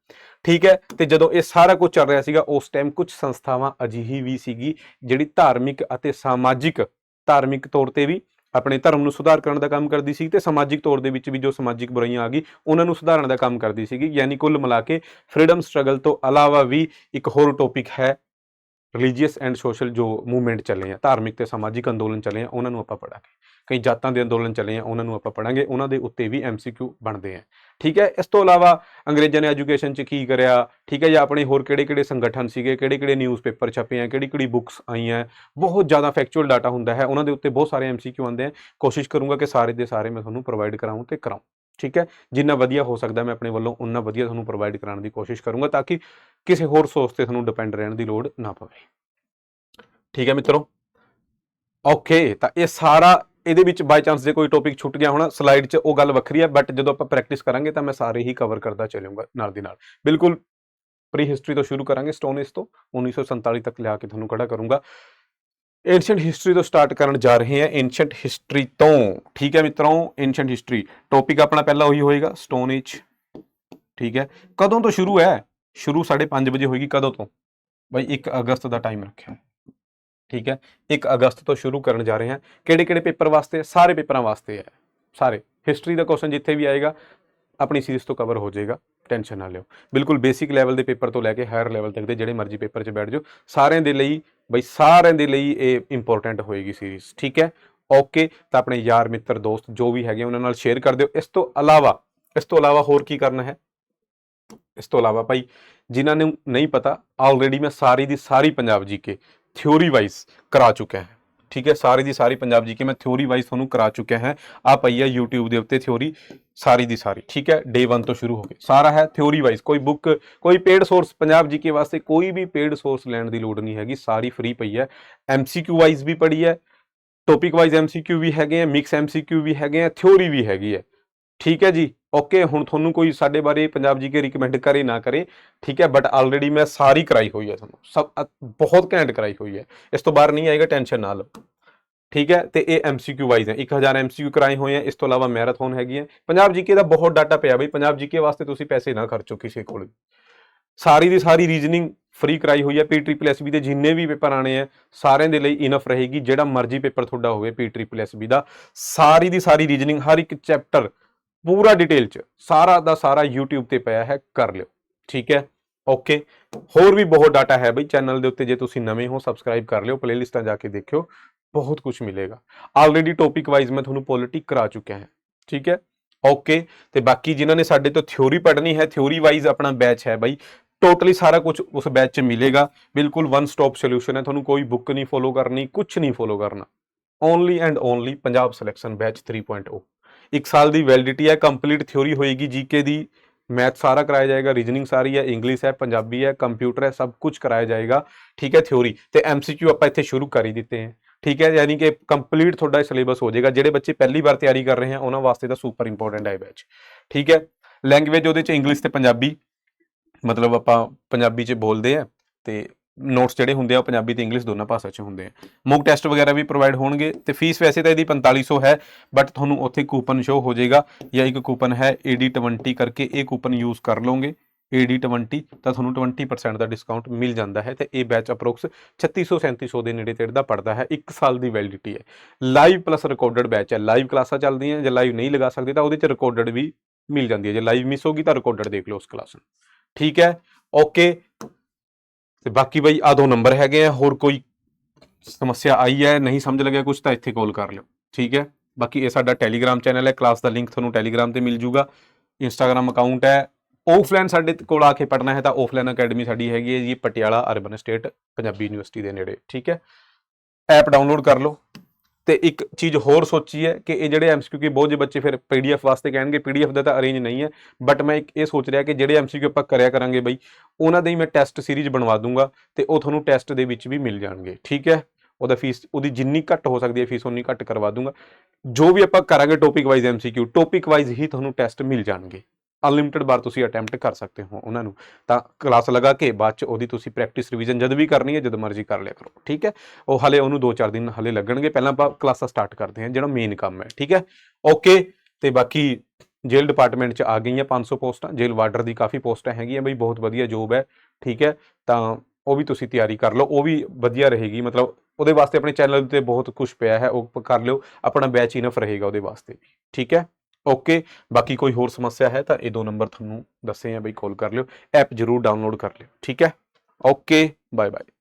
ਠੀਕ ਹੈ, ਤੇ ਜਦੋਂ ਇਹ ਸਾਰਾ ਕੁਝ ਚੱਲ ਰਿਹਾ ਸੀਗਾ, ਉਸ ਟਾਈਮ ਕੁਝ ਸੰਸਥਾਵਾਂ ਅਜਿਹੀ ਵੀ ਸੀਗੀ, ਜਿਹੜੀ ਧਾਰਮਿਕ ਅਤੇ ਸਮਾਜਿਕ, ਧਾਰਮਿਕ ਤੌਰ ਤੇ ਵੀ ਆਪਣੇ ਧਰਮ ਨੂੰ ਸੁਧਾਰ ਕਰਨ ਦਾ ਕੰਮ ਕਰਦੀ ਸੀ ਤੇ ਸਮਾਜਿਕ ਤੌਰ ਦੇ ਵਿੱਚ ਵੀ ਜੋ ਸਮਾਜਿਕ ਬੁਰਾਈਆਂ ਆ ਗਈ, ਉਹਨਾਂ ਨੂੰ ਸੁਧਾਰਨ ਦਾ ਕੰਮ ਕਰਦੀ ਸੀਗੀ। ਯਾਨੀ ਕੁੱਲ ਮਿਲਾ ਕੇ ਫਰੀडम ਸਟਰਗਲ ਤੋਂ ਇਲਾਵਾ ਵੀ ਇੱਕ ਹੋਰ ਟੌਪਿਕ ਹੈ ਰਿਲੀਜੀਅਸ ਐਂਡ ਸੋਸ਼ਲ ਜੋ ਮੂਵਮੈਂਟ ਚੱਲੇ ਆ, ਧਾਰਮਿਕ ਤੇ ਸਮਾਜਿਕ ਅੰਦੋਲਨ ਚੱਲੇ ਆ, ਉਹਨਾਂ ਨੂੰ ਆਪਾਂ ਪੜਾਂਗੇ। ਕਈ ਜਾਤਾਂ ਦੇ ਅੰਦੋਲਨ ਚੱਲੇ ਆ, ਉਹਨਾਂ ਨੂੰ ਆਪਾਂ ਪੜਾਂਗੇ, ਉਹਨਾਂ ਦੇ ਉੱਤੇ ਵੀ ਐਮਸੀਕਿਊ ਬਣਦੇ ਆ। ਠੀਕ ਹੈ, ਇਸ ਤੋਂ ਇਲਾਵਾ ਅੰਗਰੇਜ਼ਾਂ ਨੇ ਐਜੂਕੇਸ਼ਨ 'ਚ ਕੀ ਕਰਿਆ? ਠੀਕ ਹੈ, ਜਾਂ ਆਪਣੇ ਹੋਰ ਕਿਹੜੇ-ਕਿਹੜੇ ਸੰਗਠਨ ਸੀਗੇ ਕਿਹੜੇ-ਕਿਹੜੇ ਨਿਊਜ਼ਪੇਪਰ ਛਪੇ ਆ ਕਿਹੜੀ-ਕਿਹੜੀ ਬੁੱਕਸ ਆਈਆਂ, ਬਹੁਤ ਜ਼ਿਆਦਾ ਫੈਕਚੁਅਲ ਡਾਟਾ ਹੁੰਦਾ ਹੈ, ਉਹਨਾਂ ਦੇ ਉੱਤੇ ਬਹੁਤ ਸਾਰੇ ਐਮਸੀਕਿਊ ਆਉਂਦੇ ਆ। ਕੋਸ਼ਿਸ਼ ਕਰੂੰਗਾ ਕਿ ਸਾਰੇ ਦੇ ਸਾਰੇ ਮੈਂ ਤੁਹਾਨੂੰ ਪ੍ਰੋਵਾਈਡ ਕਰਾਉਂ ਤੇ ਕਰਾਉਂ ਠੀਕ ਹੈ, ਜਿੰਨਾ ਵਧੀਆ ਹੋ ਸਕਦਾ ਮੈਂ ਆਪਣੇ ਵੱਲੋਂ ਉਨਾ ਵਧੀਆ ਤੁਹਾਨੂੰ ਪ੍ਰੋਵਾਈਡ ਕਰਾਉਣ ਦੀ ਕੋਸ਼ਿਸ਼ ਕਰੂੰਗਾ, ਤਾਂ ਕਿ ਕਿਸੇ ਹੋਰ ਸੋਰਸ ਤੇ ਤੁਹਾਨੂੰ ਡਿਪੈਂਡ ਰਹਿਣ ਦੀ ਲੋੜ ਨਾ ਪਵੇ। ਠੀਕ ਹੈ ਮਿੱਤਰੋ? ਓਕੇ ਤਾਂ ਇਹ ਸਾਰਾ ਇਹਦੇ ਵਿੱਚ ਬਾਈ ਚਾਂਸ ਜੇ ਕੋਈ ਟੌਪਿਕ ਛੁੱਟ ਗਿਆ ਹੋਣਾ ਸਲਾਈਡ 'ਚ ਉਹ ਗੱਲ ਵੱਖਰੀ ਹੈ ਬਟ ਜਦੋਂ ਆਪਾਂ ਪ੍ਰੈਕਟਿਸ ਕਰਾਂਗੇ ਤਾਂ ਮੈਂ ਸਾਰੇ ਹੀ ਕਵਰ ਕਰਦਾ ਚੱਲੂਗਾ ਨਾਲ ਦੀ ਨਾਲ। ਬਿਲਕੁਲ ਪ੍ਰੀ ਹਿਸਟਰੀ ਤੋਂ ਸ਼ੁਰੂ ਕਰਾਂਗੇ ਸਟੋਨ ਏਜ ਤੋਂ 1947 ਤੱਕ ਲਿਆ ਕੇ ਤੁਹਾਨੂੰ ਖੜਾ ਕਰੂੰਗਾ। ਐਂਸ਼ੀਅੰਟ ਹਿਸਟਰੀ ਤੋਂ ਸਟਾਰਟ ਕਰਨ ਜਾ ਰਹੇ ਹਾਂ ਐਂਸ਼ੀਅੰਟ ਹਿਸਟਰੀ ਤੋਂ। ਠੀਕ ਹੈ ਮਿੱਤਰੋ ਐਂਸ਼ੀਅੰਟ ਹਿਸਟਰੀ ਟੌਪਿਕ ਆਪਣਾ ਪਹਿਲਾ ਉਹੀ ਹੋਏਗਾ ਸਟੋਨ ਏਜ ਠੀਕ ਹੈ, ਕਦੋਂ ਤੋਂ ਸ਼ੁਰੂ ਹੈ? ਸ਼ੁਰੂ 5:30 ਵਜੇ ਹੋਏਗੀ ਕਦੋਂ ਤੋਂ? ਬਾਈ 1 ਅਗਸਤ ਦਾ ਟਾਈਮ ਰੱਖਿਆ। ਠੀਕ ਹੈ? 1 ਅਗਸਤ ਤੋਂ ਸ਼ੁਰੂ ਕਰਨ ਜਾ ਰਹੇ ਹਾਂ। ਕਿਹੜੇ ਕਿਹੜੇ ਪੇਪਰ ਵਾਸਤੇ? ਸਾਰੇ ਪੇਪਰਾਂ ਵਾਸਤੇ ਹੈ। ਸਾਰੇ। ਹਿਸਟਰੀ ਦਾ ਕੁਐਸਚਨ ਜਿੱਥੇ ਵੀ ਆਏਗਾ, ਆਪਣੀ ਸੀਰੀਜ਼ ਤੋਂ ਕਵਰ ਹੋ ਜਾਏਗਾ। ਟੈਨਸ਼ਨ ਨਾ ਲਿਓ। ਬਿਲਕੁਲ ਬੇਸਿਕ ਲੈਵਲ ਦੇ ਪੇਪਰ ਤੋਂ ਲੈ ਕੇ ਹਾਇਰ ਲੈਵਲ ਤੱਕ ਦੇ ਜਿਹੜੇ ਮਰਜ਼ੀ ਪੇਪਰ 'ਚ ਬੈਠ ਜਾਓ। ਸਾਰਿਆਂ ਦੇ ਲਈ, ਬਈ ਸਾਰਿਆਂ ਦੇ ਲਈ ਇਹ ਇੰਪੋਰਟੈਂਟ ਹੋਏਗੀ ਸੀਰੀਜ਼ ਠੀਕ ਹੈ? ਓਕੇ ਤਾਂ ਆਪਣੇ ਯਾਰ, ਮਿੱਤਰ, ਦੋਸਤ ਜੋ ਵੀ ਹੈਗੇ ਉਹਨਾਂ ਨਾਲ ਸ਼ੇਅਰ ਕਰ ਦਿਓ। ਇਸ ਤੋਂ ਇਲਾਵਾ, ਇਸ ਤੋਂ ਇਲਾਵਾ ਹੋਰ ਕੀ ਕਰਨਾ ਹੈ? ਇਸ ਤੋਂ ਇਲਾਵਾ ਭਾਈ, ਜਿਨ੍ਹਾਂ ਨੂੰ ਨਹੀਂ ਪਤਾ ਆਲਰੇਡੀ ਮੈਂ ਸਾਰੀ ਦੀ ਸਾਰੀ ਪੰਜਾਬ ਜੀਕੇ ਥਿਉਰੀ ਵਾਈਜ਼ ਕਰਾ ਚੁੱਕਿਆ ਹਾਂ। ਠੀਕ ਹੈ, ਸਾਰੀ ਦੀ ਸਾਰੀ ਪੰਜਾਬ ਜੀਕੇ ਮੈਂ ਥਿਉਰੀ ਵਾਈਜ਼ ਤੁਹਾਨੂੰ ਕਰਾ ਚੁੱਕਿਆ ਹਾਂ। ਆ ਪਈ ਹੈ YouTube ਦੇ ਉੱਤੇ ਥਿਉਰੀ ਸਾਰੀ ਦੀ ਸਾਰੀ। ਠੀਕ ਹੈ ਡੇ 1 ਤੋਂ ਸ਼ੁਰੂ ਹੋ ਕੇ। ਸਾਰਾ ਹੈ ਥਿਉਰੀ ਵਾਈਜ਼ ਕੋਈ ਬੁੱਕ ਕੋਈ ਪੇਡ ਸੋਰਸ ਪੰਜਾਬ ਜੀਕੇ ਵਾਸਤੇ ਕੋਈ ਵੀ ਪੇਡ ਸੋਰਸ ਲੈਣ ਦੀ ਲੋੜ ਨਹੀਂ ਹੈਗੀ, ਸਾਰੀ ਫ੍ਰੀ ਪਈ ਹੈ। ਐਮਸੀਕਿਊ ਵਾਈਜ਼ ਵੀ ਪੜੀ ਹੈ ਟੌਪਿਕ ਵਾਈਜ਼ ਐਮਸੀਕਿਊ ਵੀ ਹੈਗੇ ਆ ਮਿਕਸ ਐਮਸੀਕਿਊ ਵੀ ਹੈਗੇ ਆ ਥਿਉਰੀ ਵੀ ਹੈਗੀ ਹੈ। ਠੀਕ ਹੈ ਜੀ। ਓਕੇ ਹੁਣ ਤੁਹਾਨੂੰ ਕੋਈ ਸਾਡੇ ਬਾਰੇ ਪੰਜਾਬ ਜੀ ਕੇ ਰਿਕਮੈਂਡ ਕਰੇ ਨਾ ਕਰੇ, ਠੀਕ ਹੈ ਬਟ ਆਲਰੇਡੀ ਮੈਂ ਸਾਰੀ ਕਰਾਈ ਹੋਈ ਹੈ ਤੁਹਾਨੂੰ, ਸਭ ਬਹੁਤ ਘੈਂਟ ਕਰਾਈ ਹੋਈ ਹੈ, ਇਸ ਤੋਂ ਬਾਹਰ ਨਹੀਂ ਆਏਗਾ ਟੈਨਸ਼ਨ ਨਾ ਲਓ, ਠੀਕ ਹੈ, ਤੇ ਇਹ ਐਮਸੀਕਿਊ ਵਾਈਜ਼ ਹੈ 1000 ਐਮਸੀਕਿਊ ਕਰਾਏ ਹੋਏ ਆ ਇਸ ਤੋਂ ਇਲਾਵਾ ਮੈਰਾਥਨ ਹੈਗੀ ਹੈ, ਪੰਜਾਬ ਜੀਕੇ ਦਾ ਬਹੁਤ ਡਾਟਾ ਪਿਆ ਬਈ, ਪੰਜਾਬ ਜੀਕੇ ਵਾਸਤੇ ਤੁਸੀਂ ਪੈਸੇ ਨਾ ਖਰਚੋ ਕਿਸੇ ਕੋਲ ਵੀ। ਸਾਰੀ ਦੀ ਸਾਰੀ ਰੀਜ਼ਨਿੰਗ ਫ੍ਰੀ ਕਰਾਈ ਹੋਈ ਹੈ ਪੀ ਟ੍ਰਿਪਲ ਐਸਬੀ ਦੇ ਜਿੰਨੇ ਵੀ ਪੇਪਰ ਆਣੇ ਆ ਸਾਰਿਆਂ ਦੇ ਲਈ ਇਨਫ ਰਹੇਗੀ, ਜਿਹੜਾ ਮਰਜ਼ੀ ਪੇਪਰ ਤੁਹਾਡਾ ਹੋਵੇ ਪੀ ਟ੍ਰਿਪਲ ਐਸਬੀ ਦਾ, ਸਾਰੀ ਦੀ ਸਾਰੀ ਰੀਜ਼ਨਿੰਗ ਹਰ ਇੱਕ ਚੈਪਟਰ ਪੂਰਾ ਡਿਟੇਲ ਚ ਸਾਰਾ ਦਾ ਸਾਰਾ YouTube ਤੇ ਪਿਆ ਹੈ, ਕਰ ਲਿਓ। ਠੀਕ ਹੈ? ਓਕੇ ਹੋਰ ਵੀ ਬਹੁਤ ਡਾਟਾ ਹੈ ਬਈ ਚੈਨਲ ਦੇ ਉੱਤੇ ਜੇ ਤੁਸੀਂ ਨਵੇਂ ਹੋ ਸਬਸਕ੍ਰਾਈਬ ਕਰ ਲਿਓ ਪਲੇਲਿਸਟਾਂ ਜਾ ਕੇ ਦੇਖਿਓ, ਬਹੁਤ ਕੁਝ ਮਿਲੇਗਾ। ਆਲਰੇਡੀ ਟੌਪਿਕ ਵਾਈਜ਼ ਮੈਂ ਤੁਹਾਨੂੰ ਪੋਲਿਟਿਕ ਕਰਾ ਚੁੱਕਿਆ ਹਾਂ। ਠੀਕ ਹੈ? ਓਕੇ ਤੇ ਬਾਕੀ ਜਿਨ੍ਹਾਂ ਨੇ ਸਾਡੇ ਤੋਂ ਥਿਉਰੀ ਪੜ੍ਹਨੀ ਹੈ ਥਿਉਰੀ ਵਾਈਜ਼ ਆਪਣਾ ਬੈਚ ਹੈ ਬਾਈ ਟੋਟਲੀ ਸਾਰਾ ਕੁਝ ਉਸ ਬੈਚ 'ਚ ਮਿਲੇਗਾ। ਬਿਲਕੁਲ ਵਨ ਸਟਾਪ ਸੋਲੂਸ਼ਨ ਹੈ, ਤੁਹਾਨੂੰ ਕੋਈ ਬੁੱਕ ਨਹੀਂ ਫੋਲੋ ਕਰਨੀ ਕੁਝ ਨਹੀਂ ਫੋਲੋ ਕਰਨਾ। Only and only Punjab selection batch 3.0 ਇੱਕ ਸਾਲ ਦੀ ਵੈਲਿਡਿਟੀ ਹੈ ਕੰਪਲੀਟ ਥਿਉਰੀ ਹੋਏਗੀ ਜੀਕੇ ਦੀ। ਮੈਥ ਸਾਰਾ ਕਰਾਇਆ ਜਾਏਗਾ ਰੀਜਨਿੰਗ ਸਾਰੀ ਹੈ ਇੰਗਲਿਸ਼ ਹੈ, ਪੰਜਾਬੀ ਹੈ ਕੰਪਿਊਟਰ ਹੈ, ਸਭ ਕੁਝ ਕਰਾਇਆ ਜਾਏਗਾ। ਠੀਕ ਹੈ ਥਿਉਰੀ ਤੇ ਐਮਸੀਕਿਊ ਆਪਾਂ ਇੱਥੇ ਸ਼ੁਰੂ ਕਰ ਹੀ ਦਿੱਤੇ ਹੈ। ਠੀਕ ਹੈ, ਯਾਨੀ ਕਿ ਕੰਪਲੀਟ ਤੁਹਾਡਾ ਸਿਲੇਬਸ ਹੋ ਜਾਏਗਾ। ਜਿਹੜੇ ਬੱਚੇ ਪਹਿਲੀ ਵਾਰ ਤਿਆਰੀ ਕਰ ਰਹੇ ਹਨ ਉਹਨਾਂ ਵਾਸਤੇ ਤਾਂ ਸੁਪਰ ਇੰਪੋਰਟੈਂਟ ਹੈ ਬੈਚ ਠੀਕ ਹੈ ਲੈਂਗੁਏਜ ਉਹਦੇ ਚ ਇੰਗਲਿਸ਼ ਤੇ ਪੰਜਾਬੀ। ਮਤਲਬ ਆਪਾਂ ਪੰਜਾਬੀ ਚ ਬੋਲਦੇ ਆ, ਤੇ ਨੋਟਸ ਜਿਹੜੇ ਹੁੰਦੇ ਆ ਪੰਜਾਬੀ ਤੇ ਇੰਗਲਿਸ਼ ਦੋਨਾਂ ਭਾਸ਼ਾ ਚ ਹੁੰਦੇ ਆ। ਮੌਕ ਟੈਸਟ ਵਗੈਰਾ ਵੀ ਪ੍ਰੋਵਾਈਡ ਹੋਣਗੇ ਤੇ ਫੀਸ ਵੈਸੇ ਤਾਂ ਇਹਦੀ 4500 ਹੈ ਬਟ ਤੁਹਾਨੂੰ ਉੱਥੇ ਕੂਪਨ ਸ਼ੋ ਹੋ ਜਾਏਗਾ ਜਾਂ ਇੱਕ ਕੂਪਨ ਹੈ AD20 ਕਰਕੇ ਇਹ ਕੂਪਨ ਯੂਜ਼ ਕਰ ਲਓਗੇ AD20 ਤਾਂ ਤੁਹਾਨੂੰ 20% ਦਾ ਡਿਸਕਾਊਂਟ ਮਿਲ ਜਾਂਦਾ ਹੈ ਤੇ ਇਹ ਬੈਚ ਅਪਰੋਕਸ 3600 3700 ਦੇ ਨੇੜੇ ਤੇੜੇ ਦਾ ਪੜਦਾ ਹੈ 1 ਸਾਲ ਦੀ ਵੈਲਿਡਿਟੀ ਹੈ। ਲਾਈਵ ਪਲੱਸ ਰਿਕਾਰਡਡ ਬੈਚ ਹੈ ਲਾਈਵ ਕਲਾਸਾਂ ਚੱਲਦੀਆਂ, ਜੇ ਲਾਈਵ ਨਹੀਂ ਲਗਾ ਸਕਦੇ ਤਾਂ ਉਹਦੇ ਚ ਰਿਕਾਰਡਡ ਵੀ ਮਿਲ ਜਾਂਦੀ ਹੈ। ਜੇ ਲਾਈਵ ਮਿਸ ਹੋ ਗਈ ਤਾਂ ਰਿਕਾਰਡਡ ਦੇਖ ਲਓ ਉਸ ਕਲਾਸ ਨੂੰ। ਠੀਕ ਹੈ ਓਕੇ ਤੇ ਬਾਕੀ ਬਾਈ ਆ ਦੋ ਨੰਬਰ ਹੈਗੇ ਆ, ਹੋਰ ਕੋਈ ਸਮੱਸਿਆ ਆਈ ਹੈ, ਨਹੀਂ ਸਮਝ ਲੱਗਿਆ ਕੁਝ ਤਾਂ ਇੱਥੇ ਕਾਲ ਕਰ ਲਿਓ। ਠੀਕ ਹੈ? ਬਾਕੀ ਇਹ ਸਾਡਾ ਟੈਲੀਗ੍ਰਾਮ ਚੈਨਲ ਹੈ ਕਲਾਸ ਦਾ ਲਿੰਕ ਤੁਹਾਨੂੰ ਟੈਲੀਗ੍ਰਾਮ ਤੇ ਮਿਲ ਜੂਗਾ। ਇੰਸਟਾਗ੍ਰਾਮ ਅਕਾਊਂਟ ਹੈ। ਆਫਲਾਈਨ ਸਾਡੇ ਕੋਲ ਆ ਕੇ ਪੜਨਾ ਹੈ ਤਾਂ ਆਫਲਾਈਨ ਅਕੈਡਮੀ ਸਾਡੀ ਹੈਗੀ ਹੈ ਜੀ, Patiala urban estate Punjabi university ਦੇ ਨੇੜੇ। ਠੀਕ ਹੈ? ਐਪ ਡਾਊਨਲੋਡ ਕਰ ਲਓ। ਤੇ ਇੱਕ ਚੀਜ਼ ਹੋਰ ਸੋਚੀ ਹੈ ਕਿ ਇਹ ਜਿਹੜੇ ਐਮਸੀਕਿਊ ਕਿ ਬਹੁਤ ਜੇ ਬੱਚੇ ਫਿਰ ਪੀਡੀਐਫ ਵਾਸਤੇ ਕਹਿਣਗੇ ਪੀਡੀਐਫ ਦਾ ਤਾਂ ਅਰੇਂਜ ਨਹੀਂ ਹੈ ਬਟ ਮੈਂ ਇੱਕ ਇਹ ਸੋਚ ਰਿਹਾ ਕਿ ਜਿਹੜੇ ਐਮਸੀਕਿਊ ਆਪਾਂ ਕਰਿਆ ਕਰਾਂਗੇ ਬਈ, ਉਹਨਾਂ ਦੇ ਹੀ ਮੈਂ ਟੈਸਟ ਸੀਰੀਜ਼ ਬਣਵਾ ਦੂੰਗਾ ਤੇ ਉਹ ਤੁਹਾਨੂੰ ਟੈਸਟ ਦੇ ਵਿੱਚ ਵੀ ਮਿਲ ਜਾਣਗੇ, ਠੀਕ ਹੈ? ਉਹਦਾ ਫੀਸ ਉਹਦੀ ਜਿੰਨੀ ਘੱਟ ਹੋ ਸਕਦੀ ਹੈ ਫੀਸ ਉਨੀ ਘੱਟ ਕਰਵਾ ਦੂੰਗਾ। ਜੋ ਵੀ ਆਪਾਂ ਕਰਾਂਗੇ topic wise MCQ topic wise ਹੀ ਤੁਹਾਨੂੰ ਟੈਸਟ ਮਿਲ ਜਾਣਗੇ। ਅਨਲਿਮਿਟਿਡ ਵਾਰ ਤੁਸੀਂ ਅਟੈਂਪਟ ਕਰ ਸਕਦੇ ਹੋ ਉਹਨਾਂ ਨੂੰ। ਤਾਂ ਕਲਾਸ ਲਗਾ ਕੇ ਬਾਅਦ ਚ ਉਹਦੀ ਤੁਸੀਂ ਪ੍ਰੈਕਟਿਸ ਰਿਵੀਜ਼ਨ ਜਦ ਵੀ ਕਰਨੀ ਹੈ, ਜਦ ਮਰਜ਼ੀ ਕਰ ਲਿਆ ਕਰੋ, ਠੀਕ ਹੈ? ਉਹ ਹਲੇ ਉਹਨੂੰ 2-4 ਦਿਨ ਹਲੇ ਲੱਗਣਗੇ। ਪਹਿਲਾਂ ਆਪਾਂ ਕਲਾਸਾਂ ਸਟਾਰਟ ਕਰਦੇ ਹਾਂ, ਜਿਹੜਾ ਮੇਨ ਕੰਮ ਹੈ, ਠੀਕ ਹੈ? ਓਕੇ ਤੇ ਬਾਕੀ ਜੇਲ੍ਹ ਡਿਪਾਰਟਮੈਂਟ ਚ ਆ ਗਈਆਂ 500 ਪੋਸਟਾਂ। ਜੇਲ੍ਹ ਵਾਰਡਰ ਦੀ ਕਾਫੀ ਪੋਸਟਾਂ ਹੈਗੀਆਂ ਬਈ, ਬਹੁਤ ਵਧੀਆ ਜੋਬ ਹੈ, ਠੀਕ ਹੈ? ਤਾਂ ਉਹ ਵੀ ਤੁਸੀਂ ਤਿਆਰੀ ਕਰ ਲਓ, ਉਹ ਵੀ ਵਧੀਆ ਰਹੇਗੀ। ਮਤਲਬ ਉਹਦੇ ਵਾਸਤੇ ਆਪਣੇ ਚੈਨਲ ਤੇ ਬਹੁਤ ਕੁਝ ਪਿਆ ਹੈ, ਉਹ ਕਰ ਲਿਓ। ਆਪਣਾ ਬੈਚ ਇਨਫ ਰਹੇਗਾ ਉਹਦੇ ਵਾਸਤੇ ਠੀਕ ਹੈ? ਓਕੇ ਬਾਕੀ ਕੋਈ ਹੋਰ ਸਮੱਸਿਆ ਹੈ ਤਾਂ ਇਹ ਦੋ ਨੰਬਰ ਤੁਹਾਨੂੰ ਦੱਸੇ ਆ ਬਈ ਕਾਲ ਕਰ ਲਿਓ, ਐਪ ਜਰੂਰ ਡਾਊਨਲੋਡ ਕਰ ਲਿਓ, ਠੀਕ ਹੈ? Okay bye bye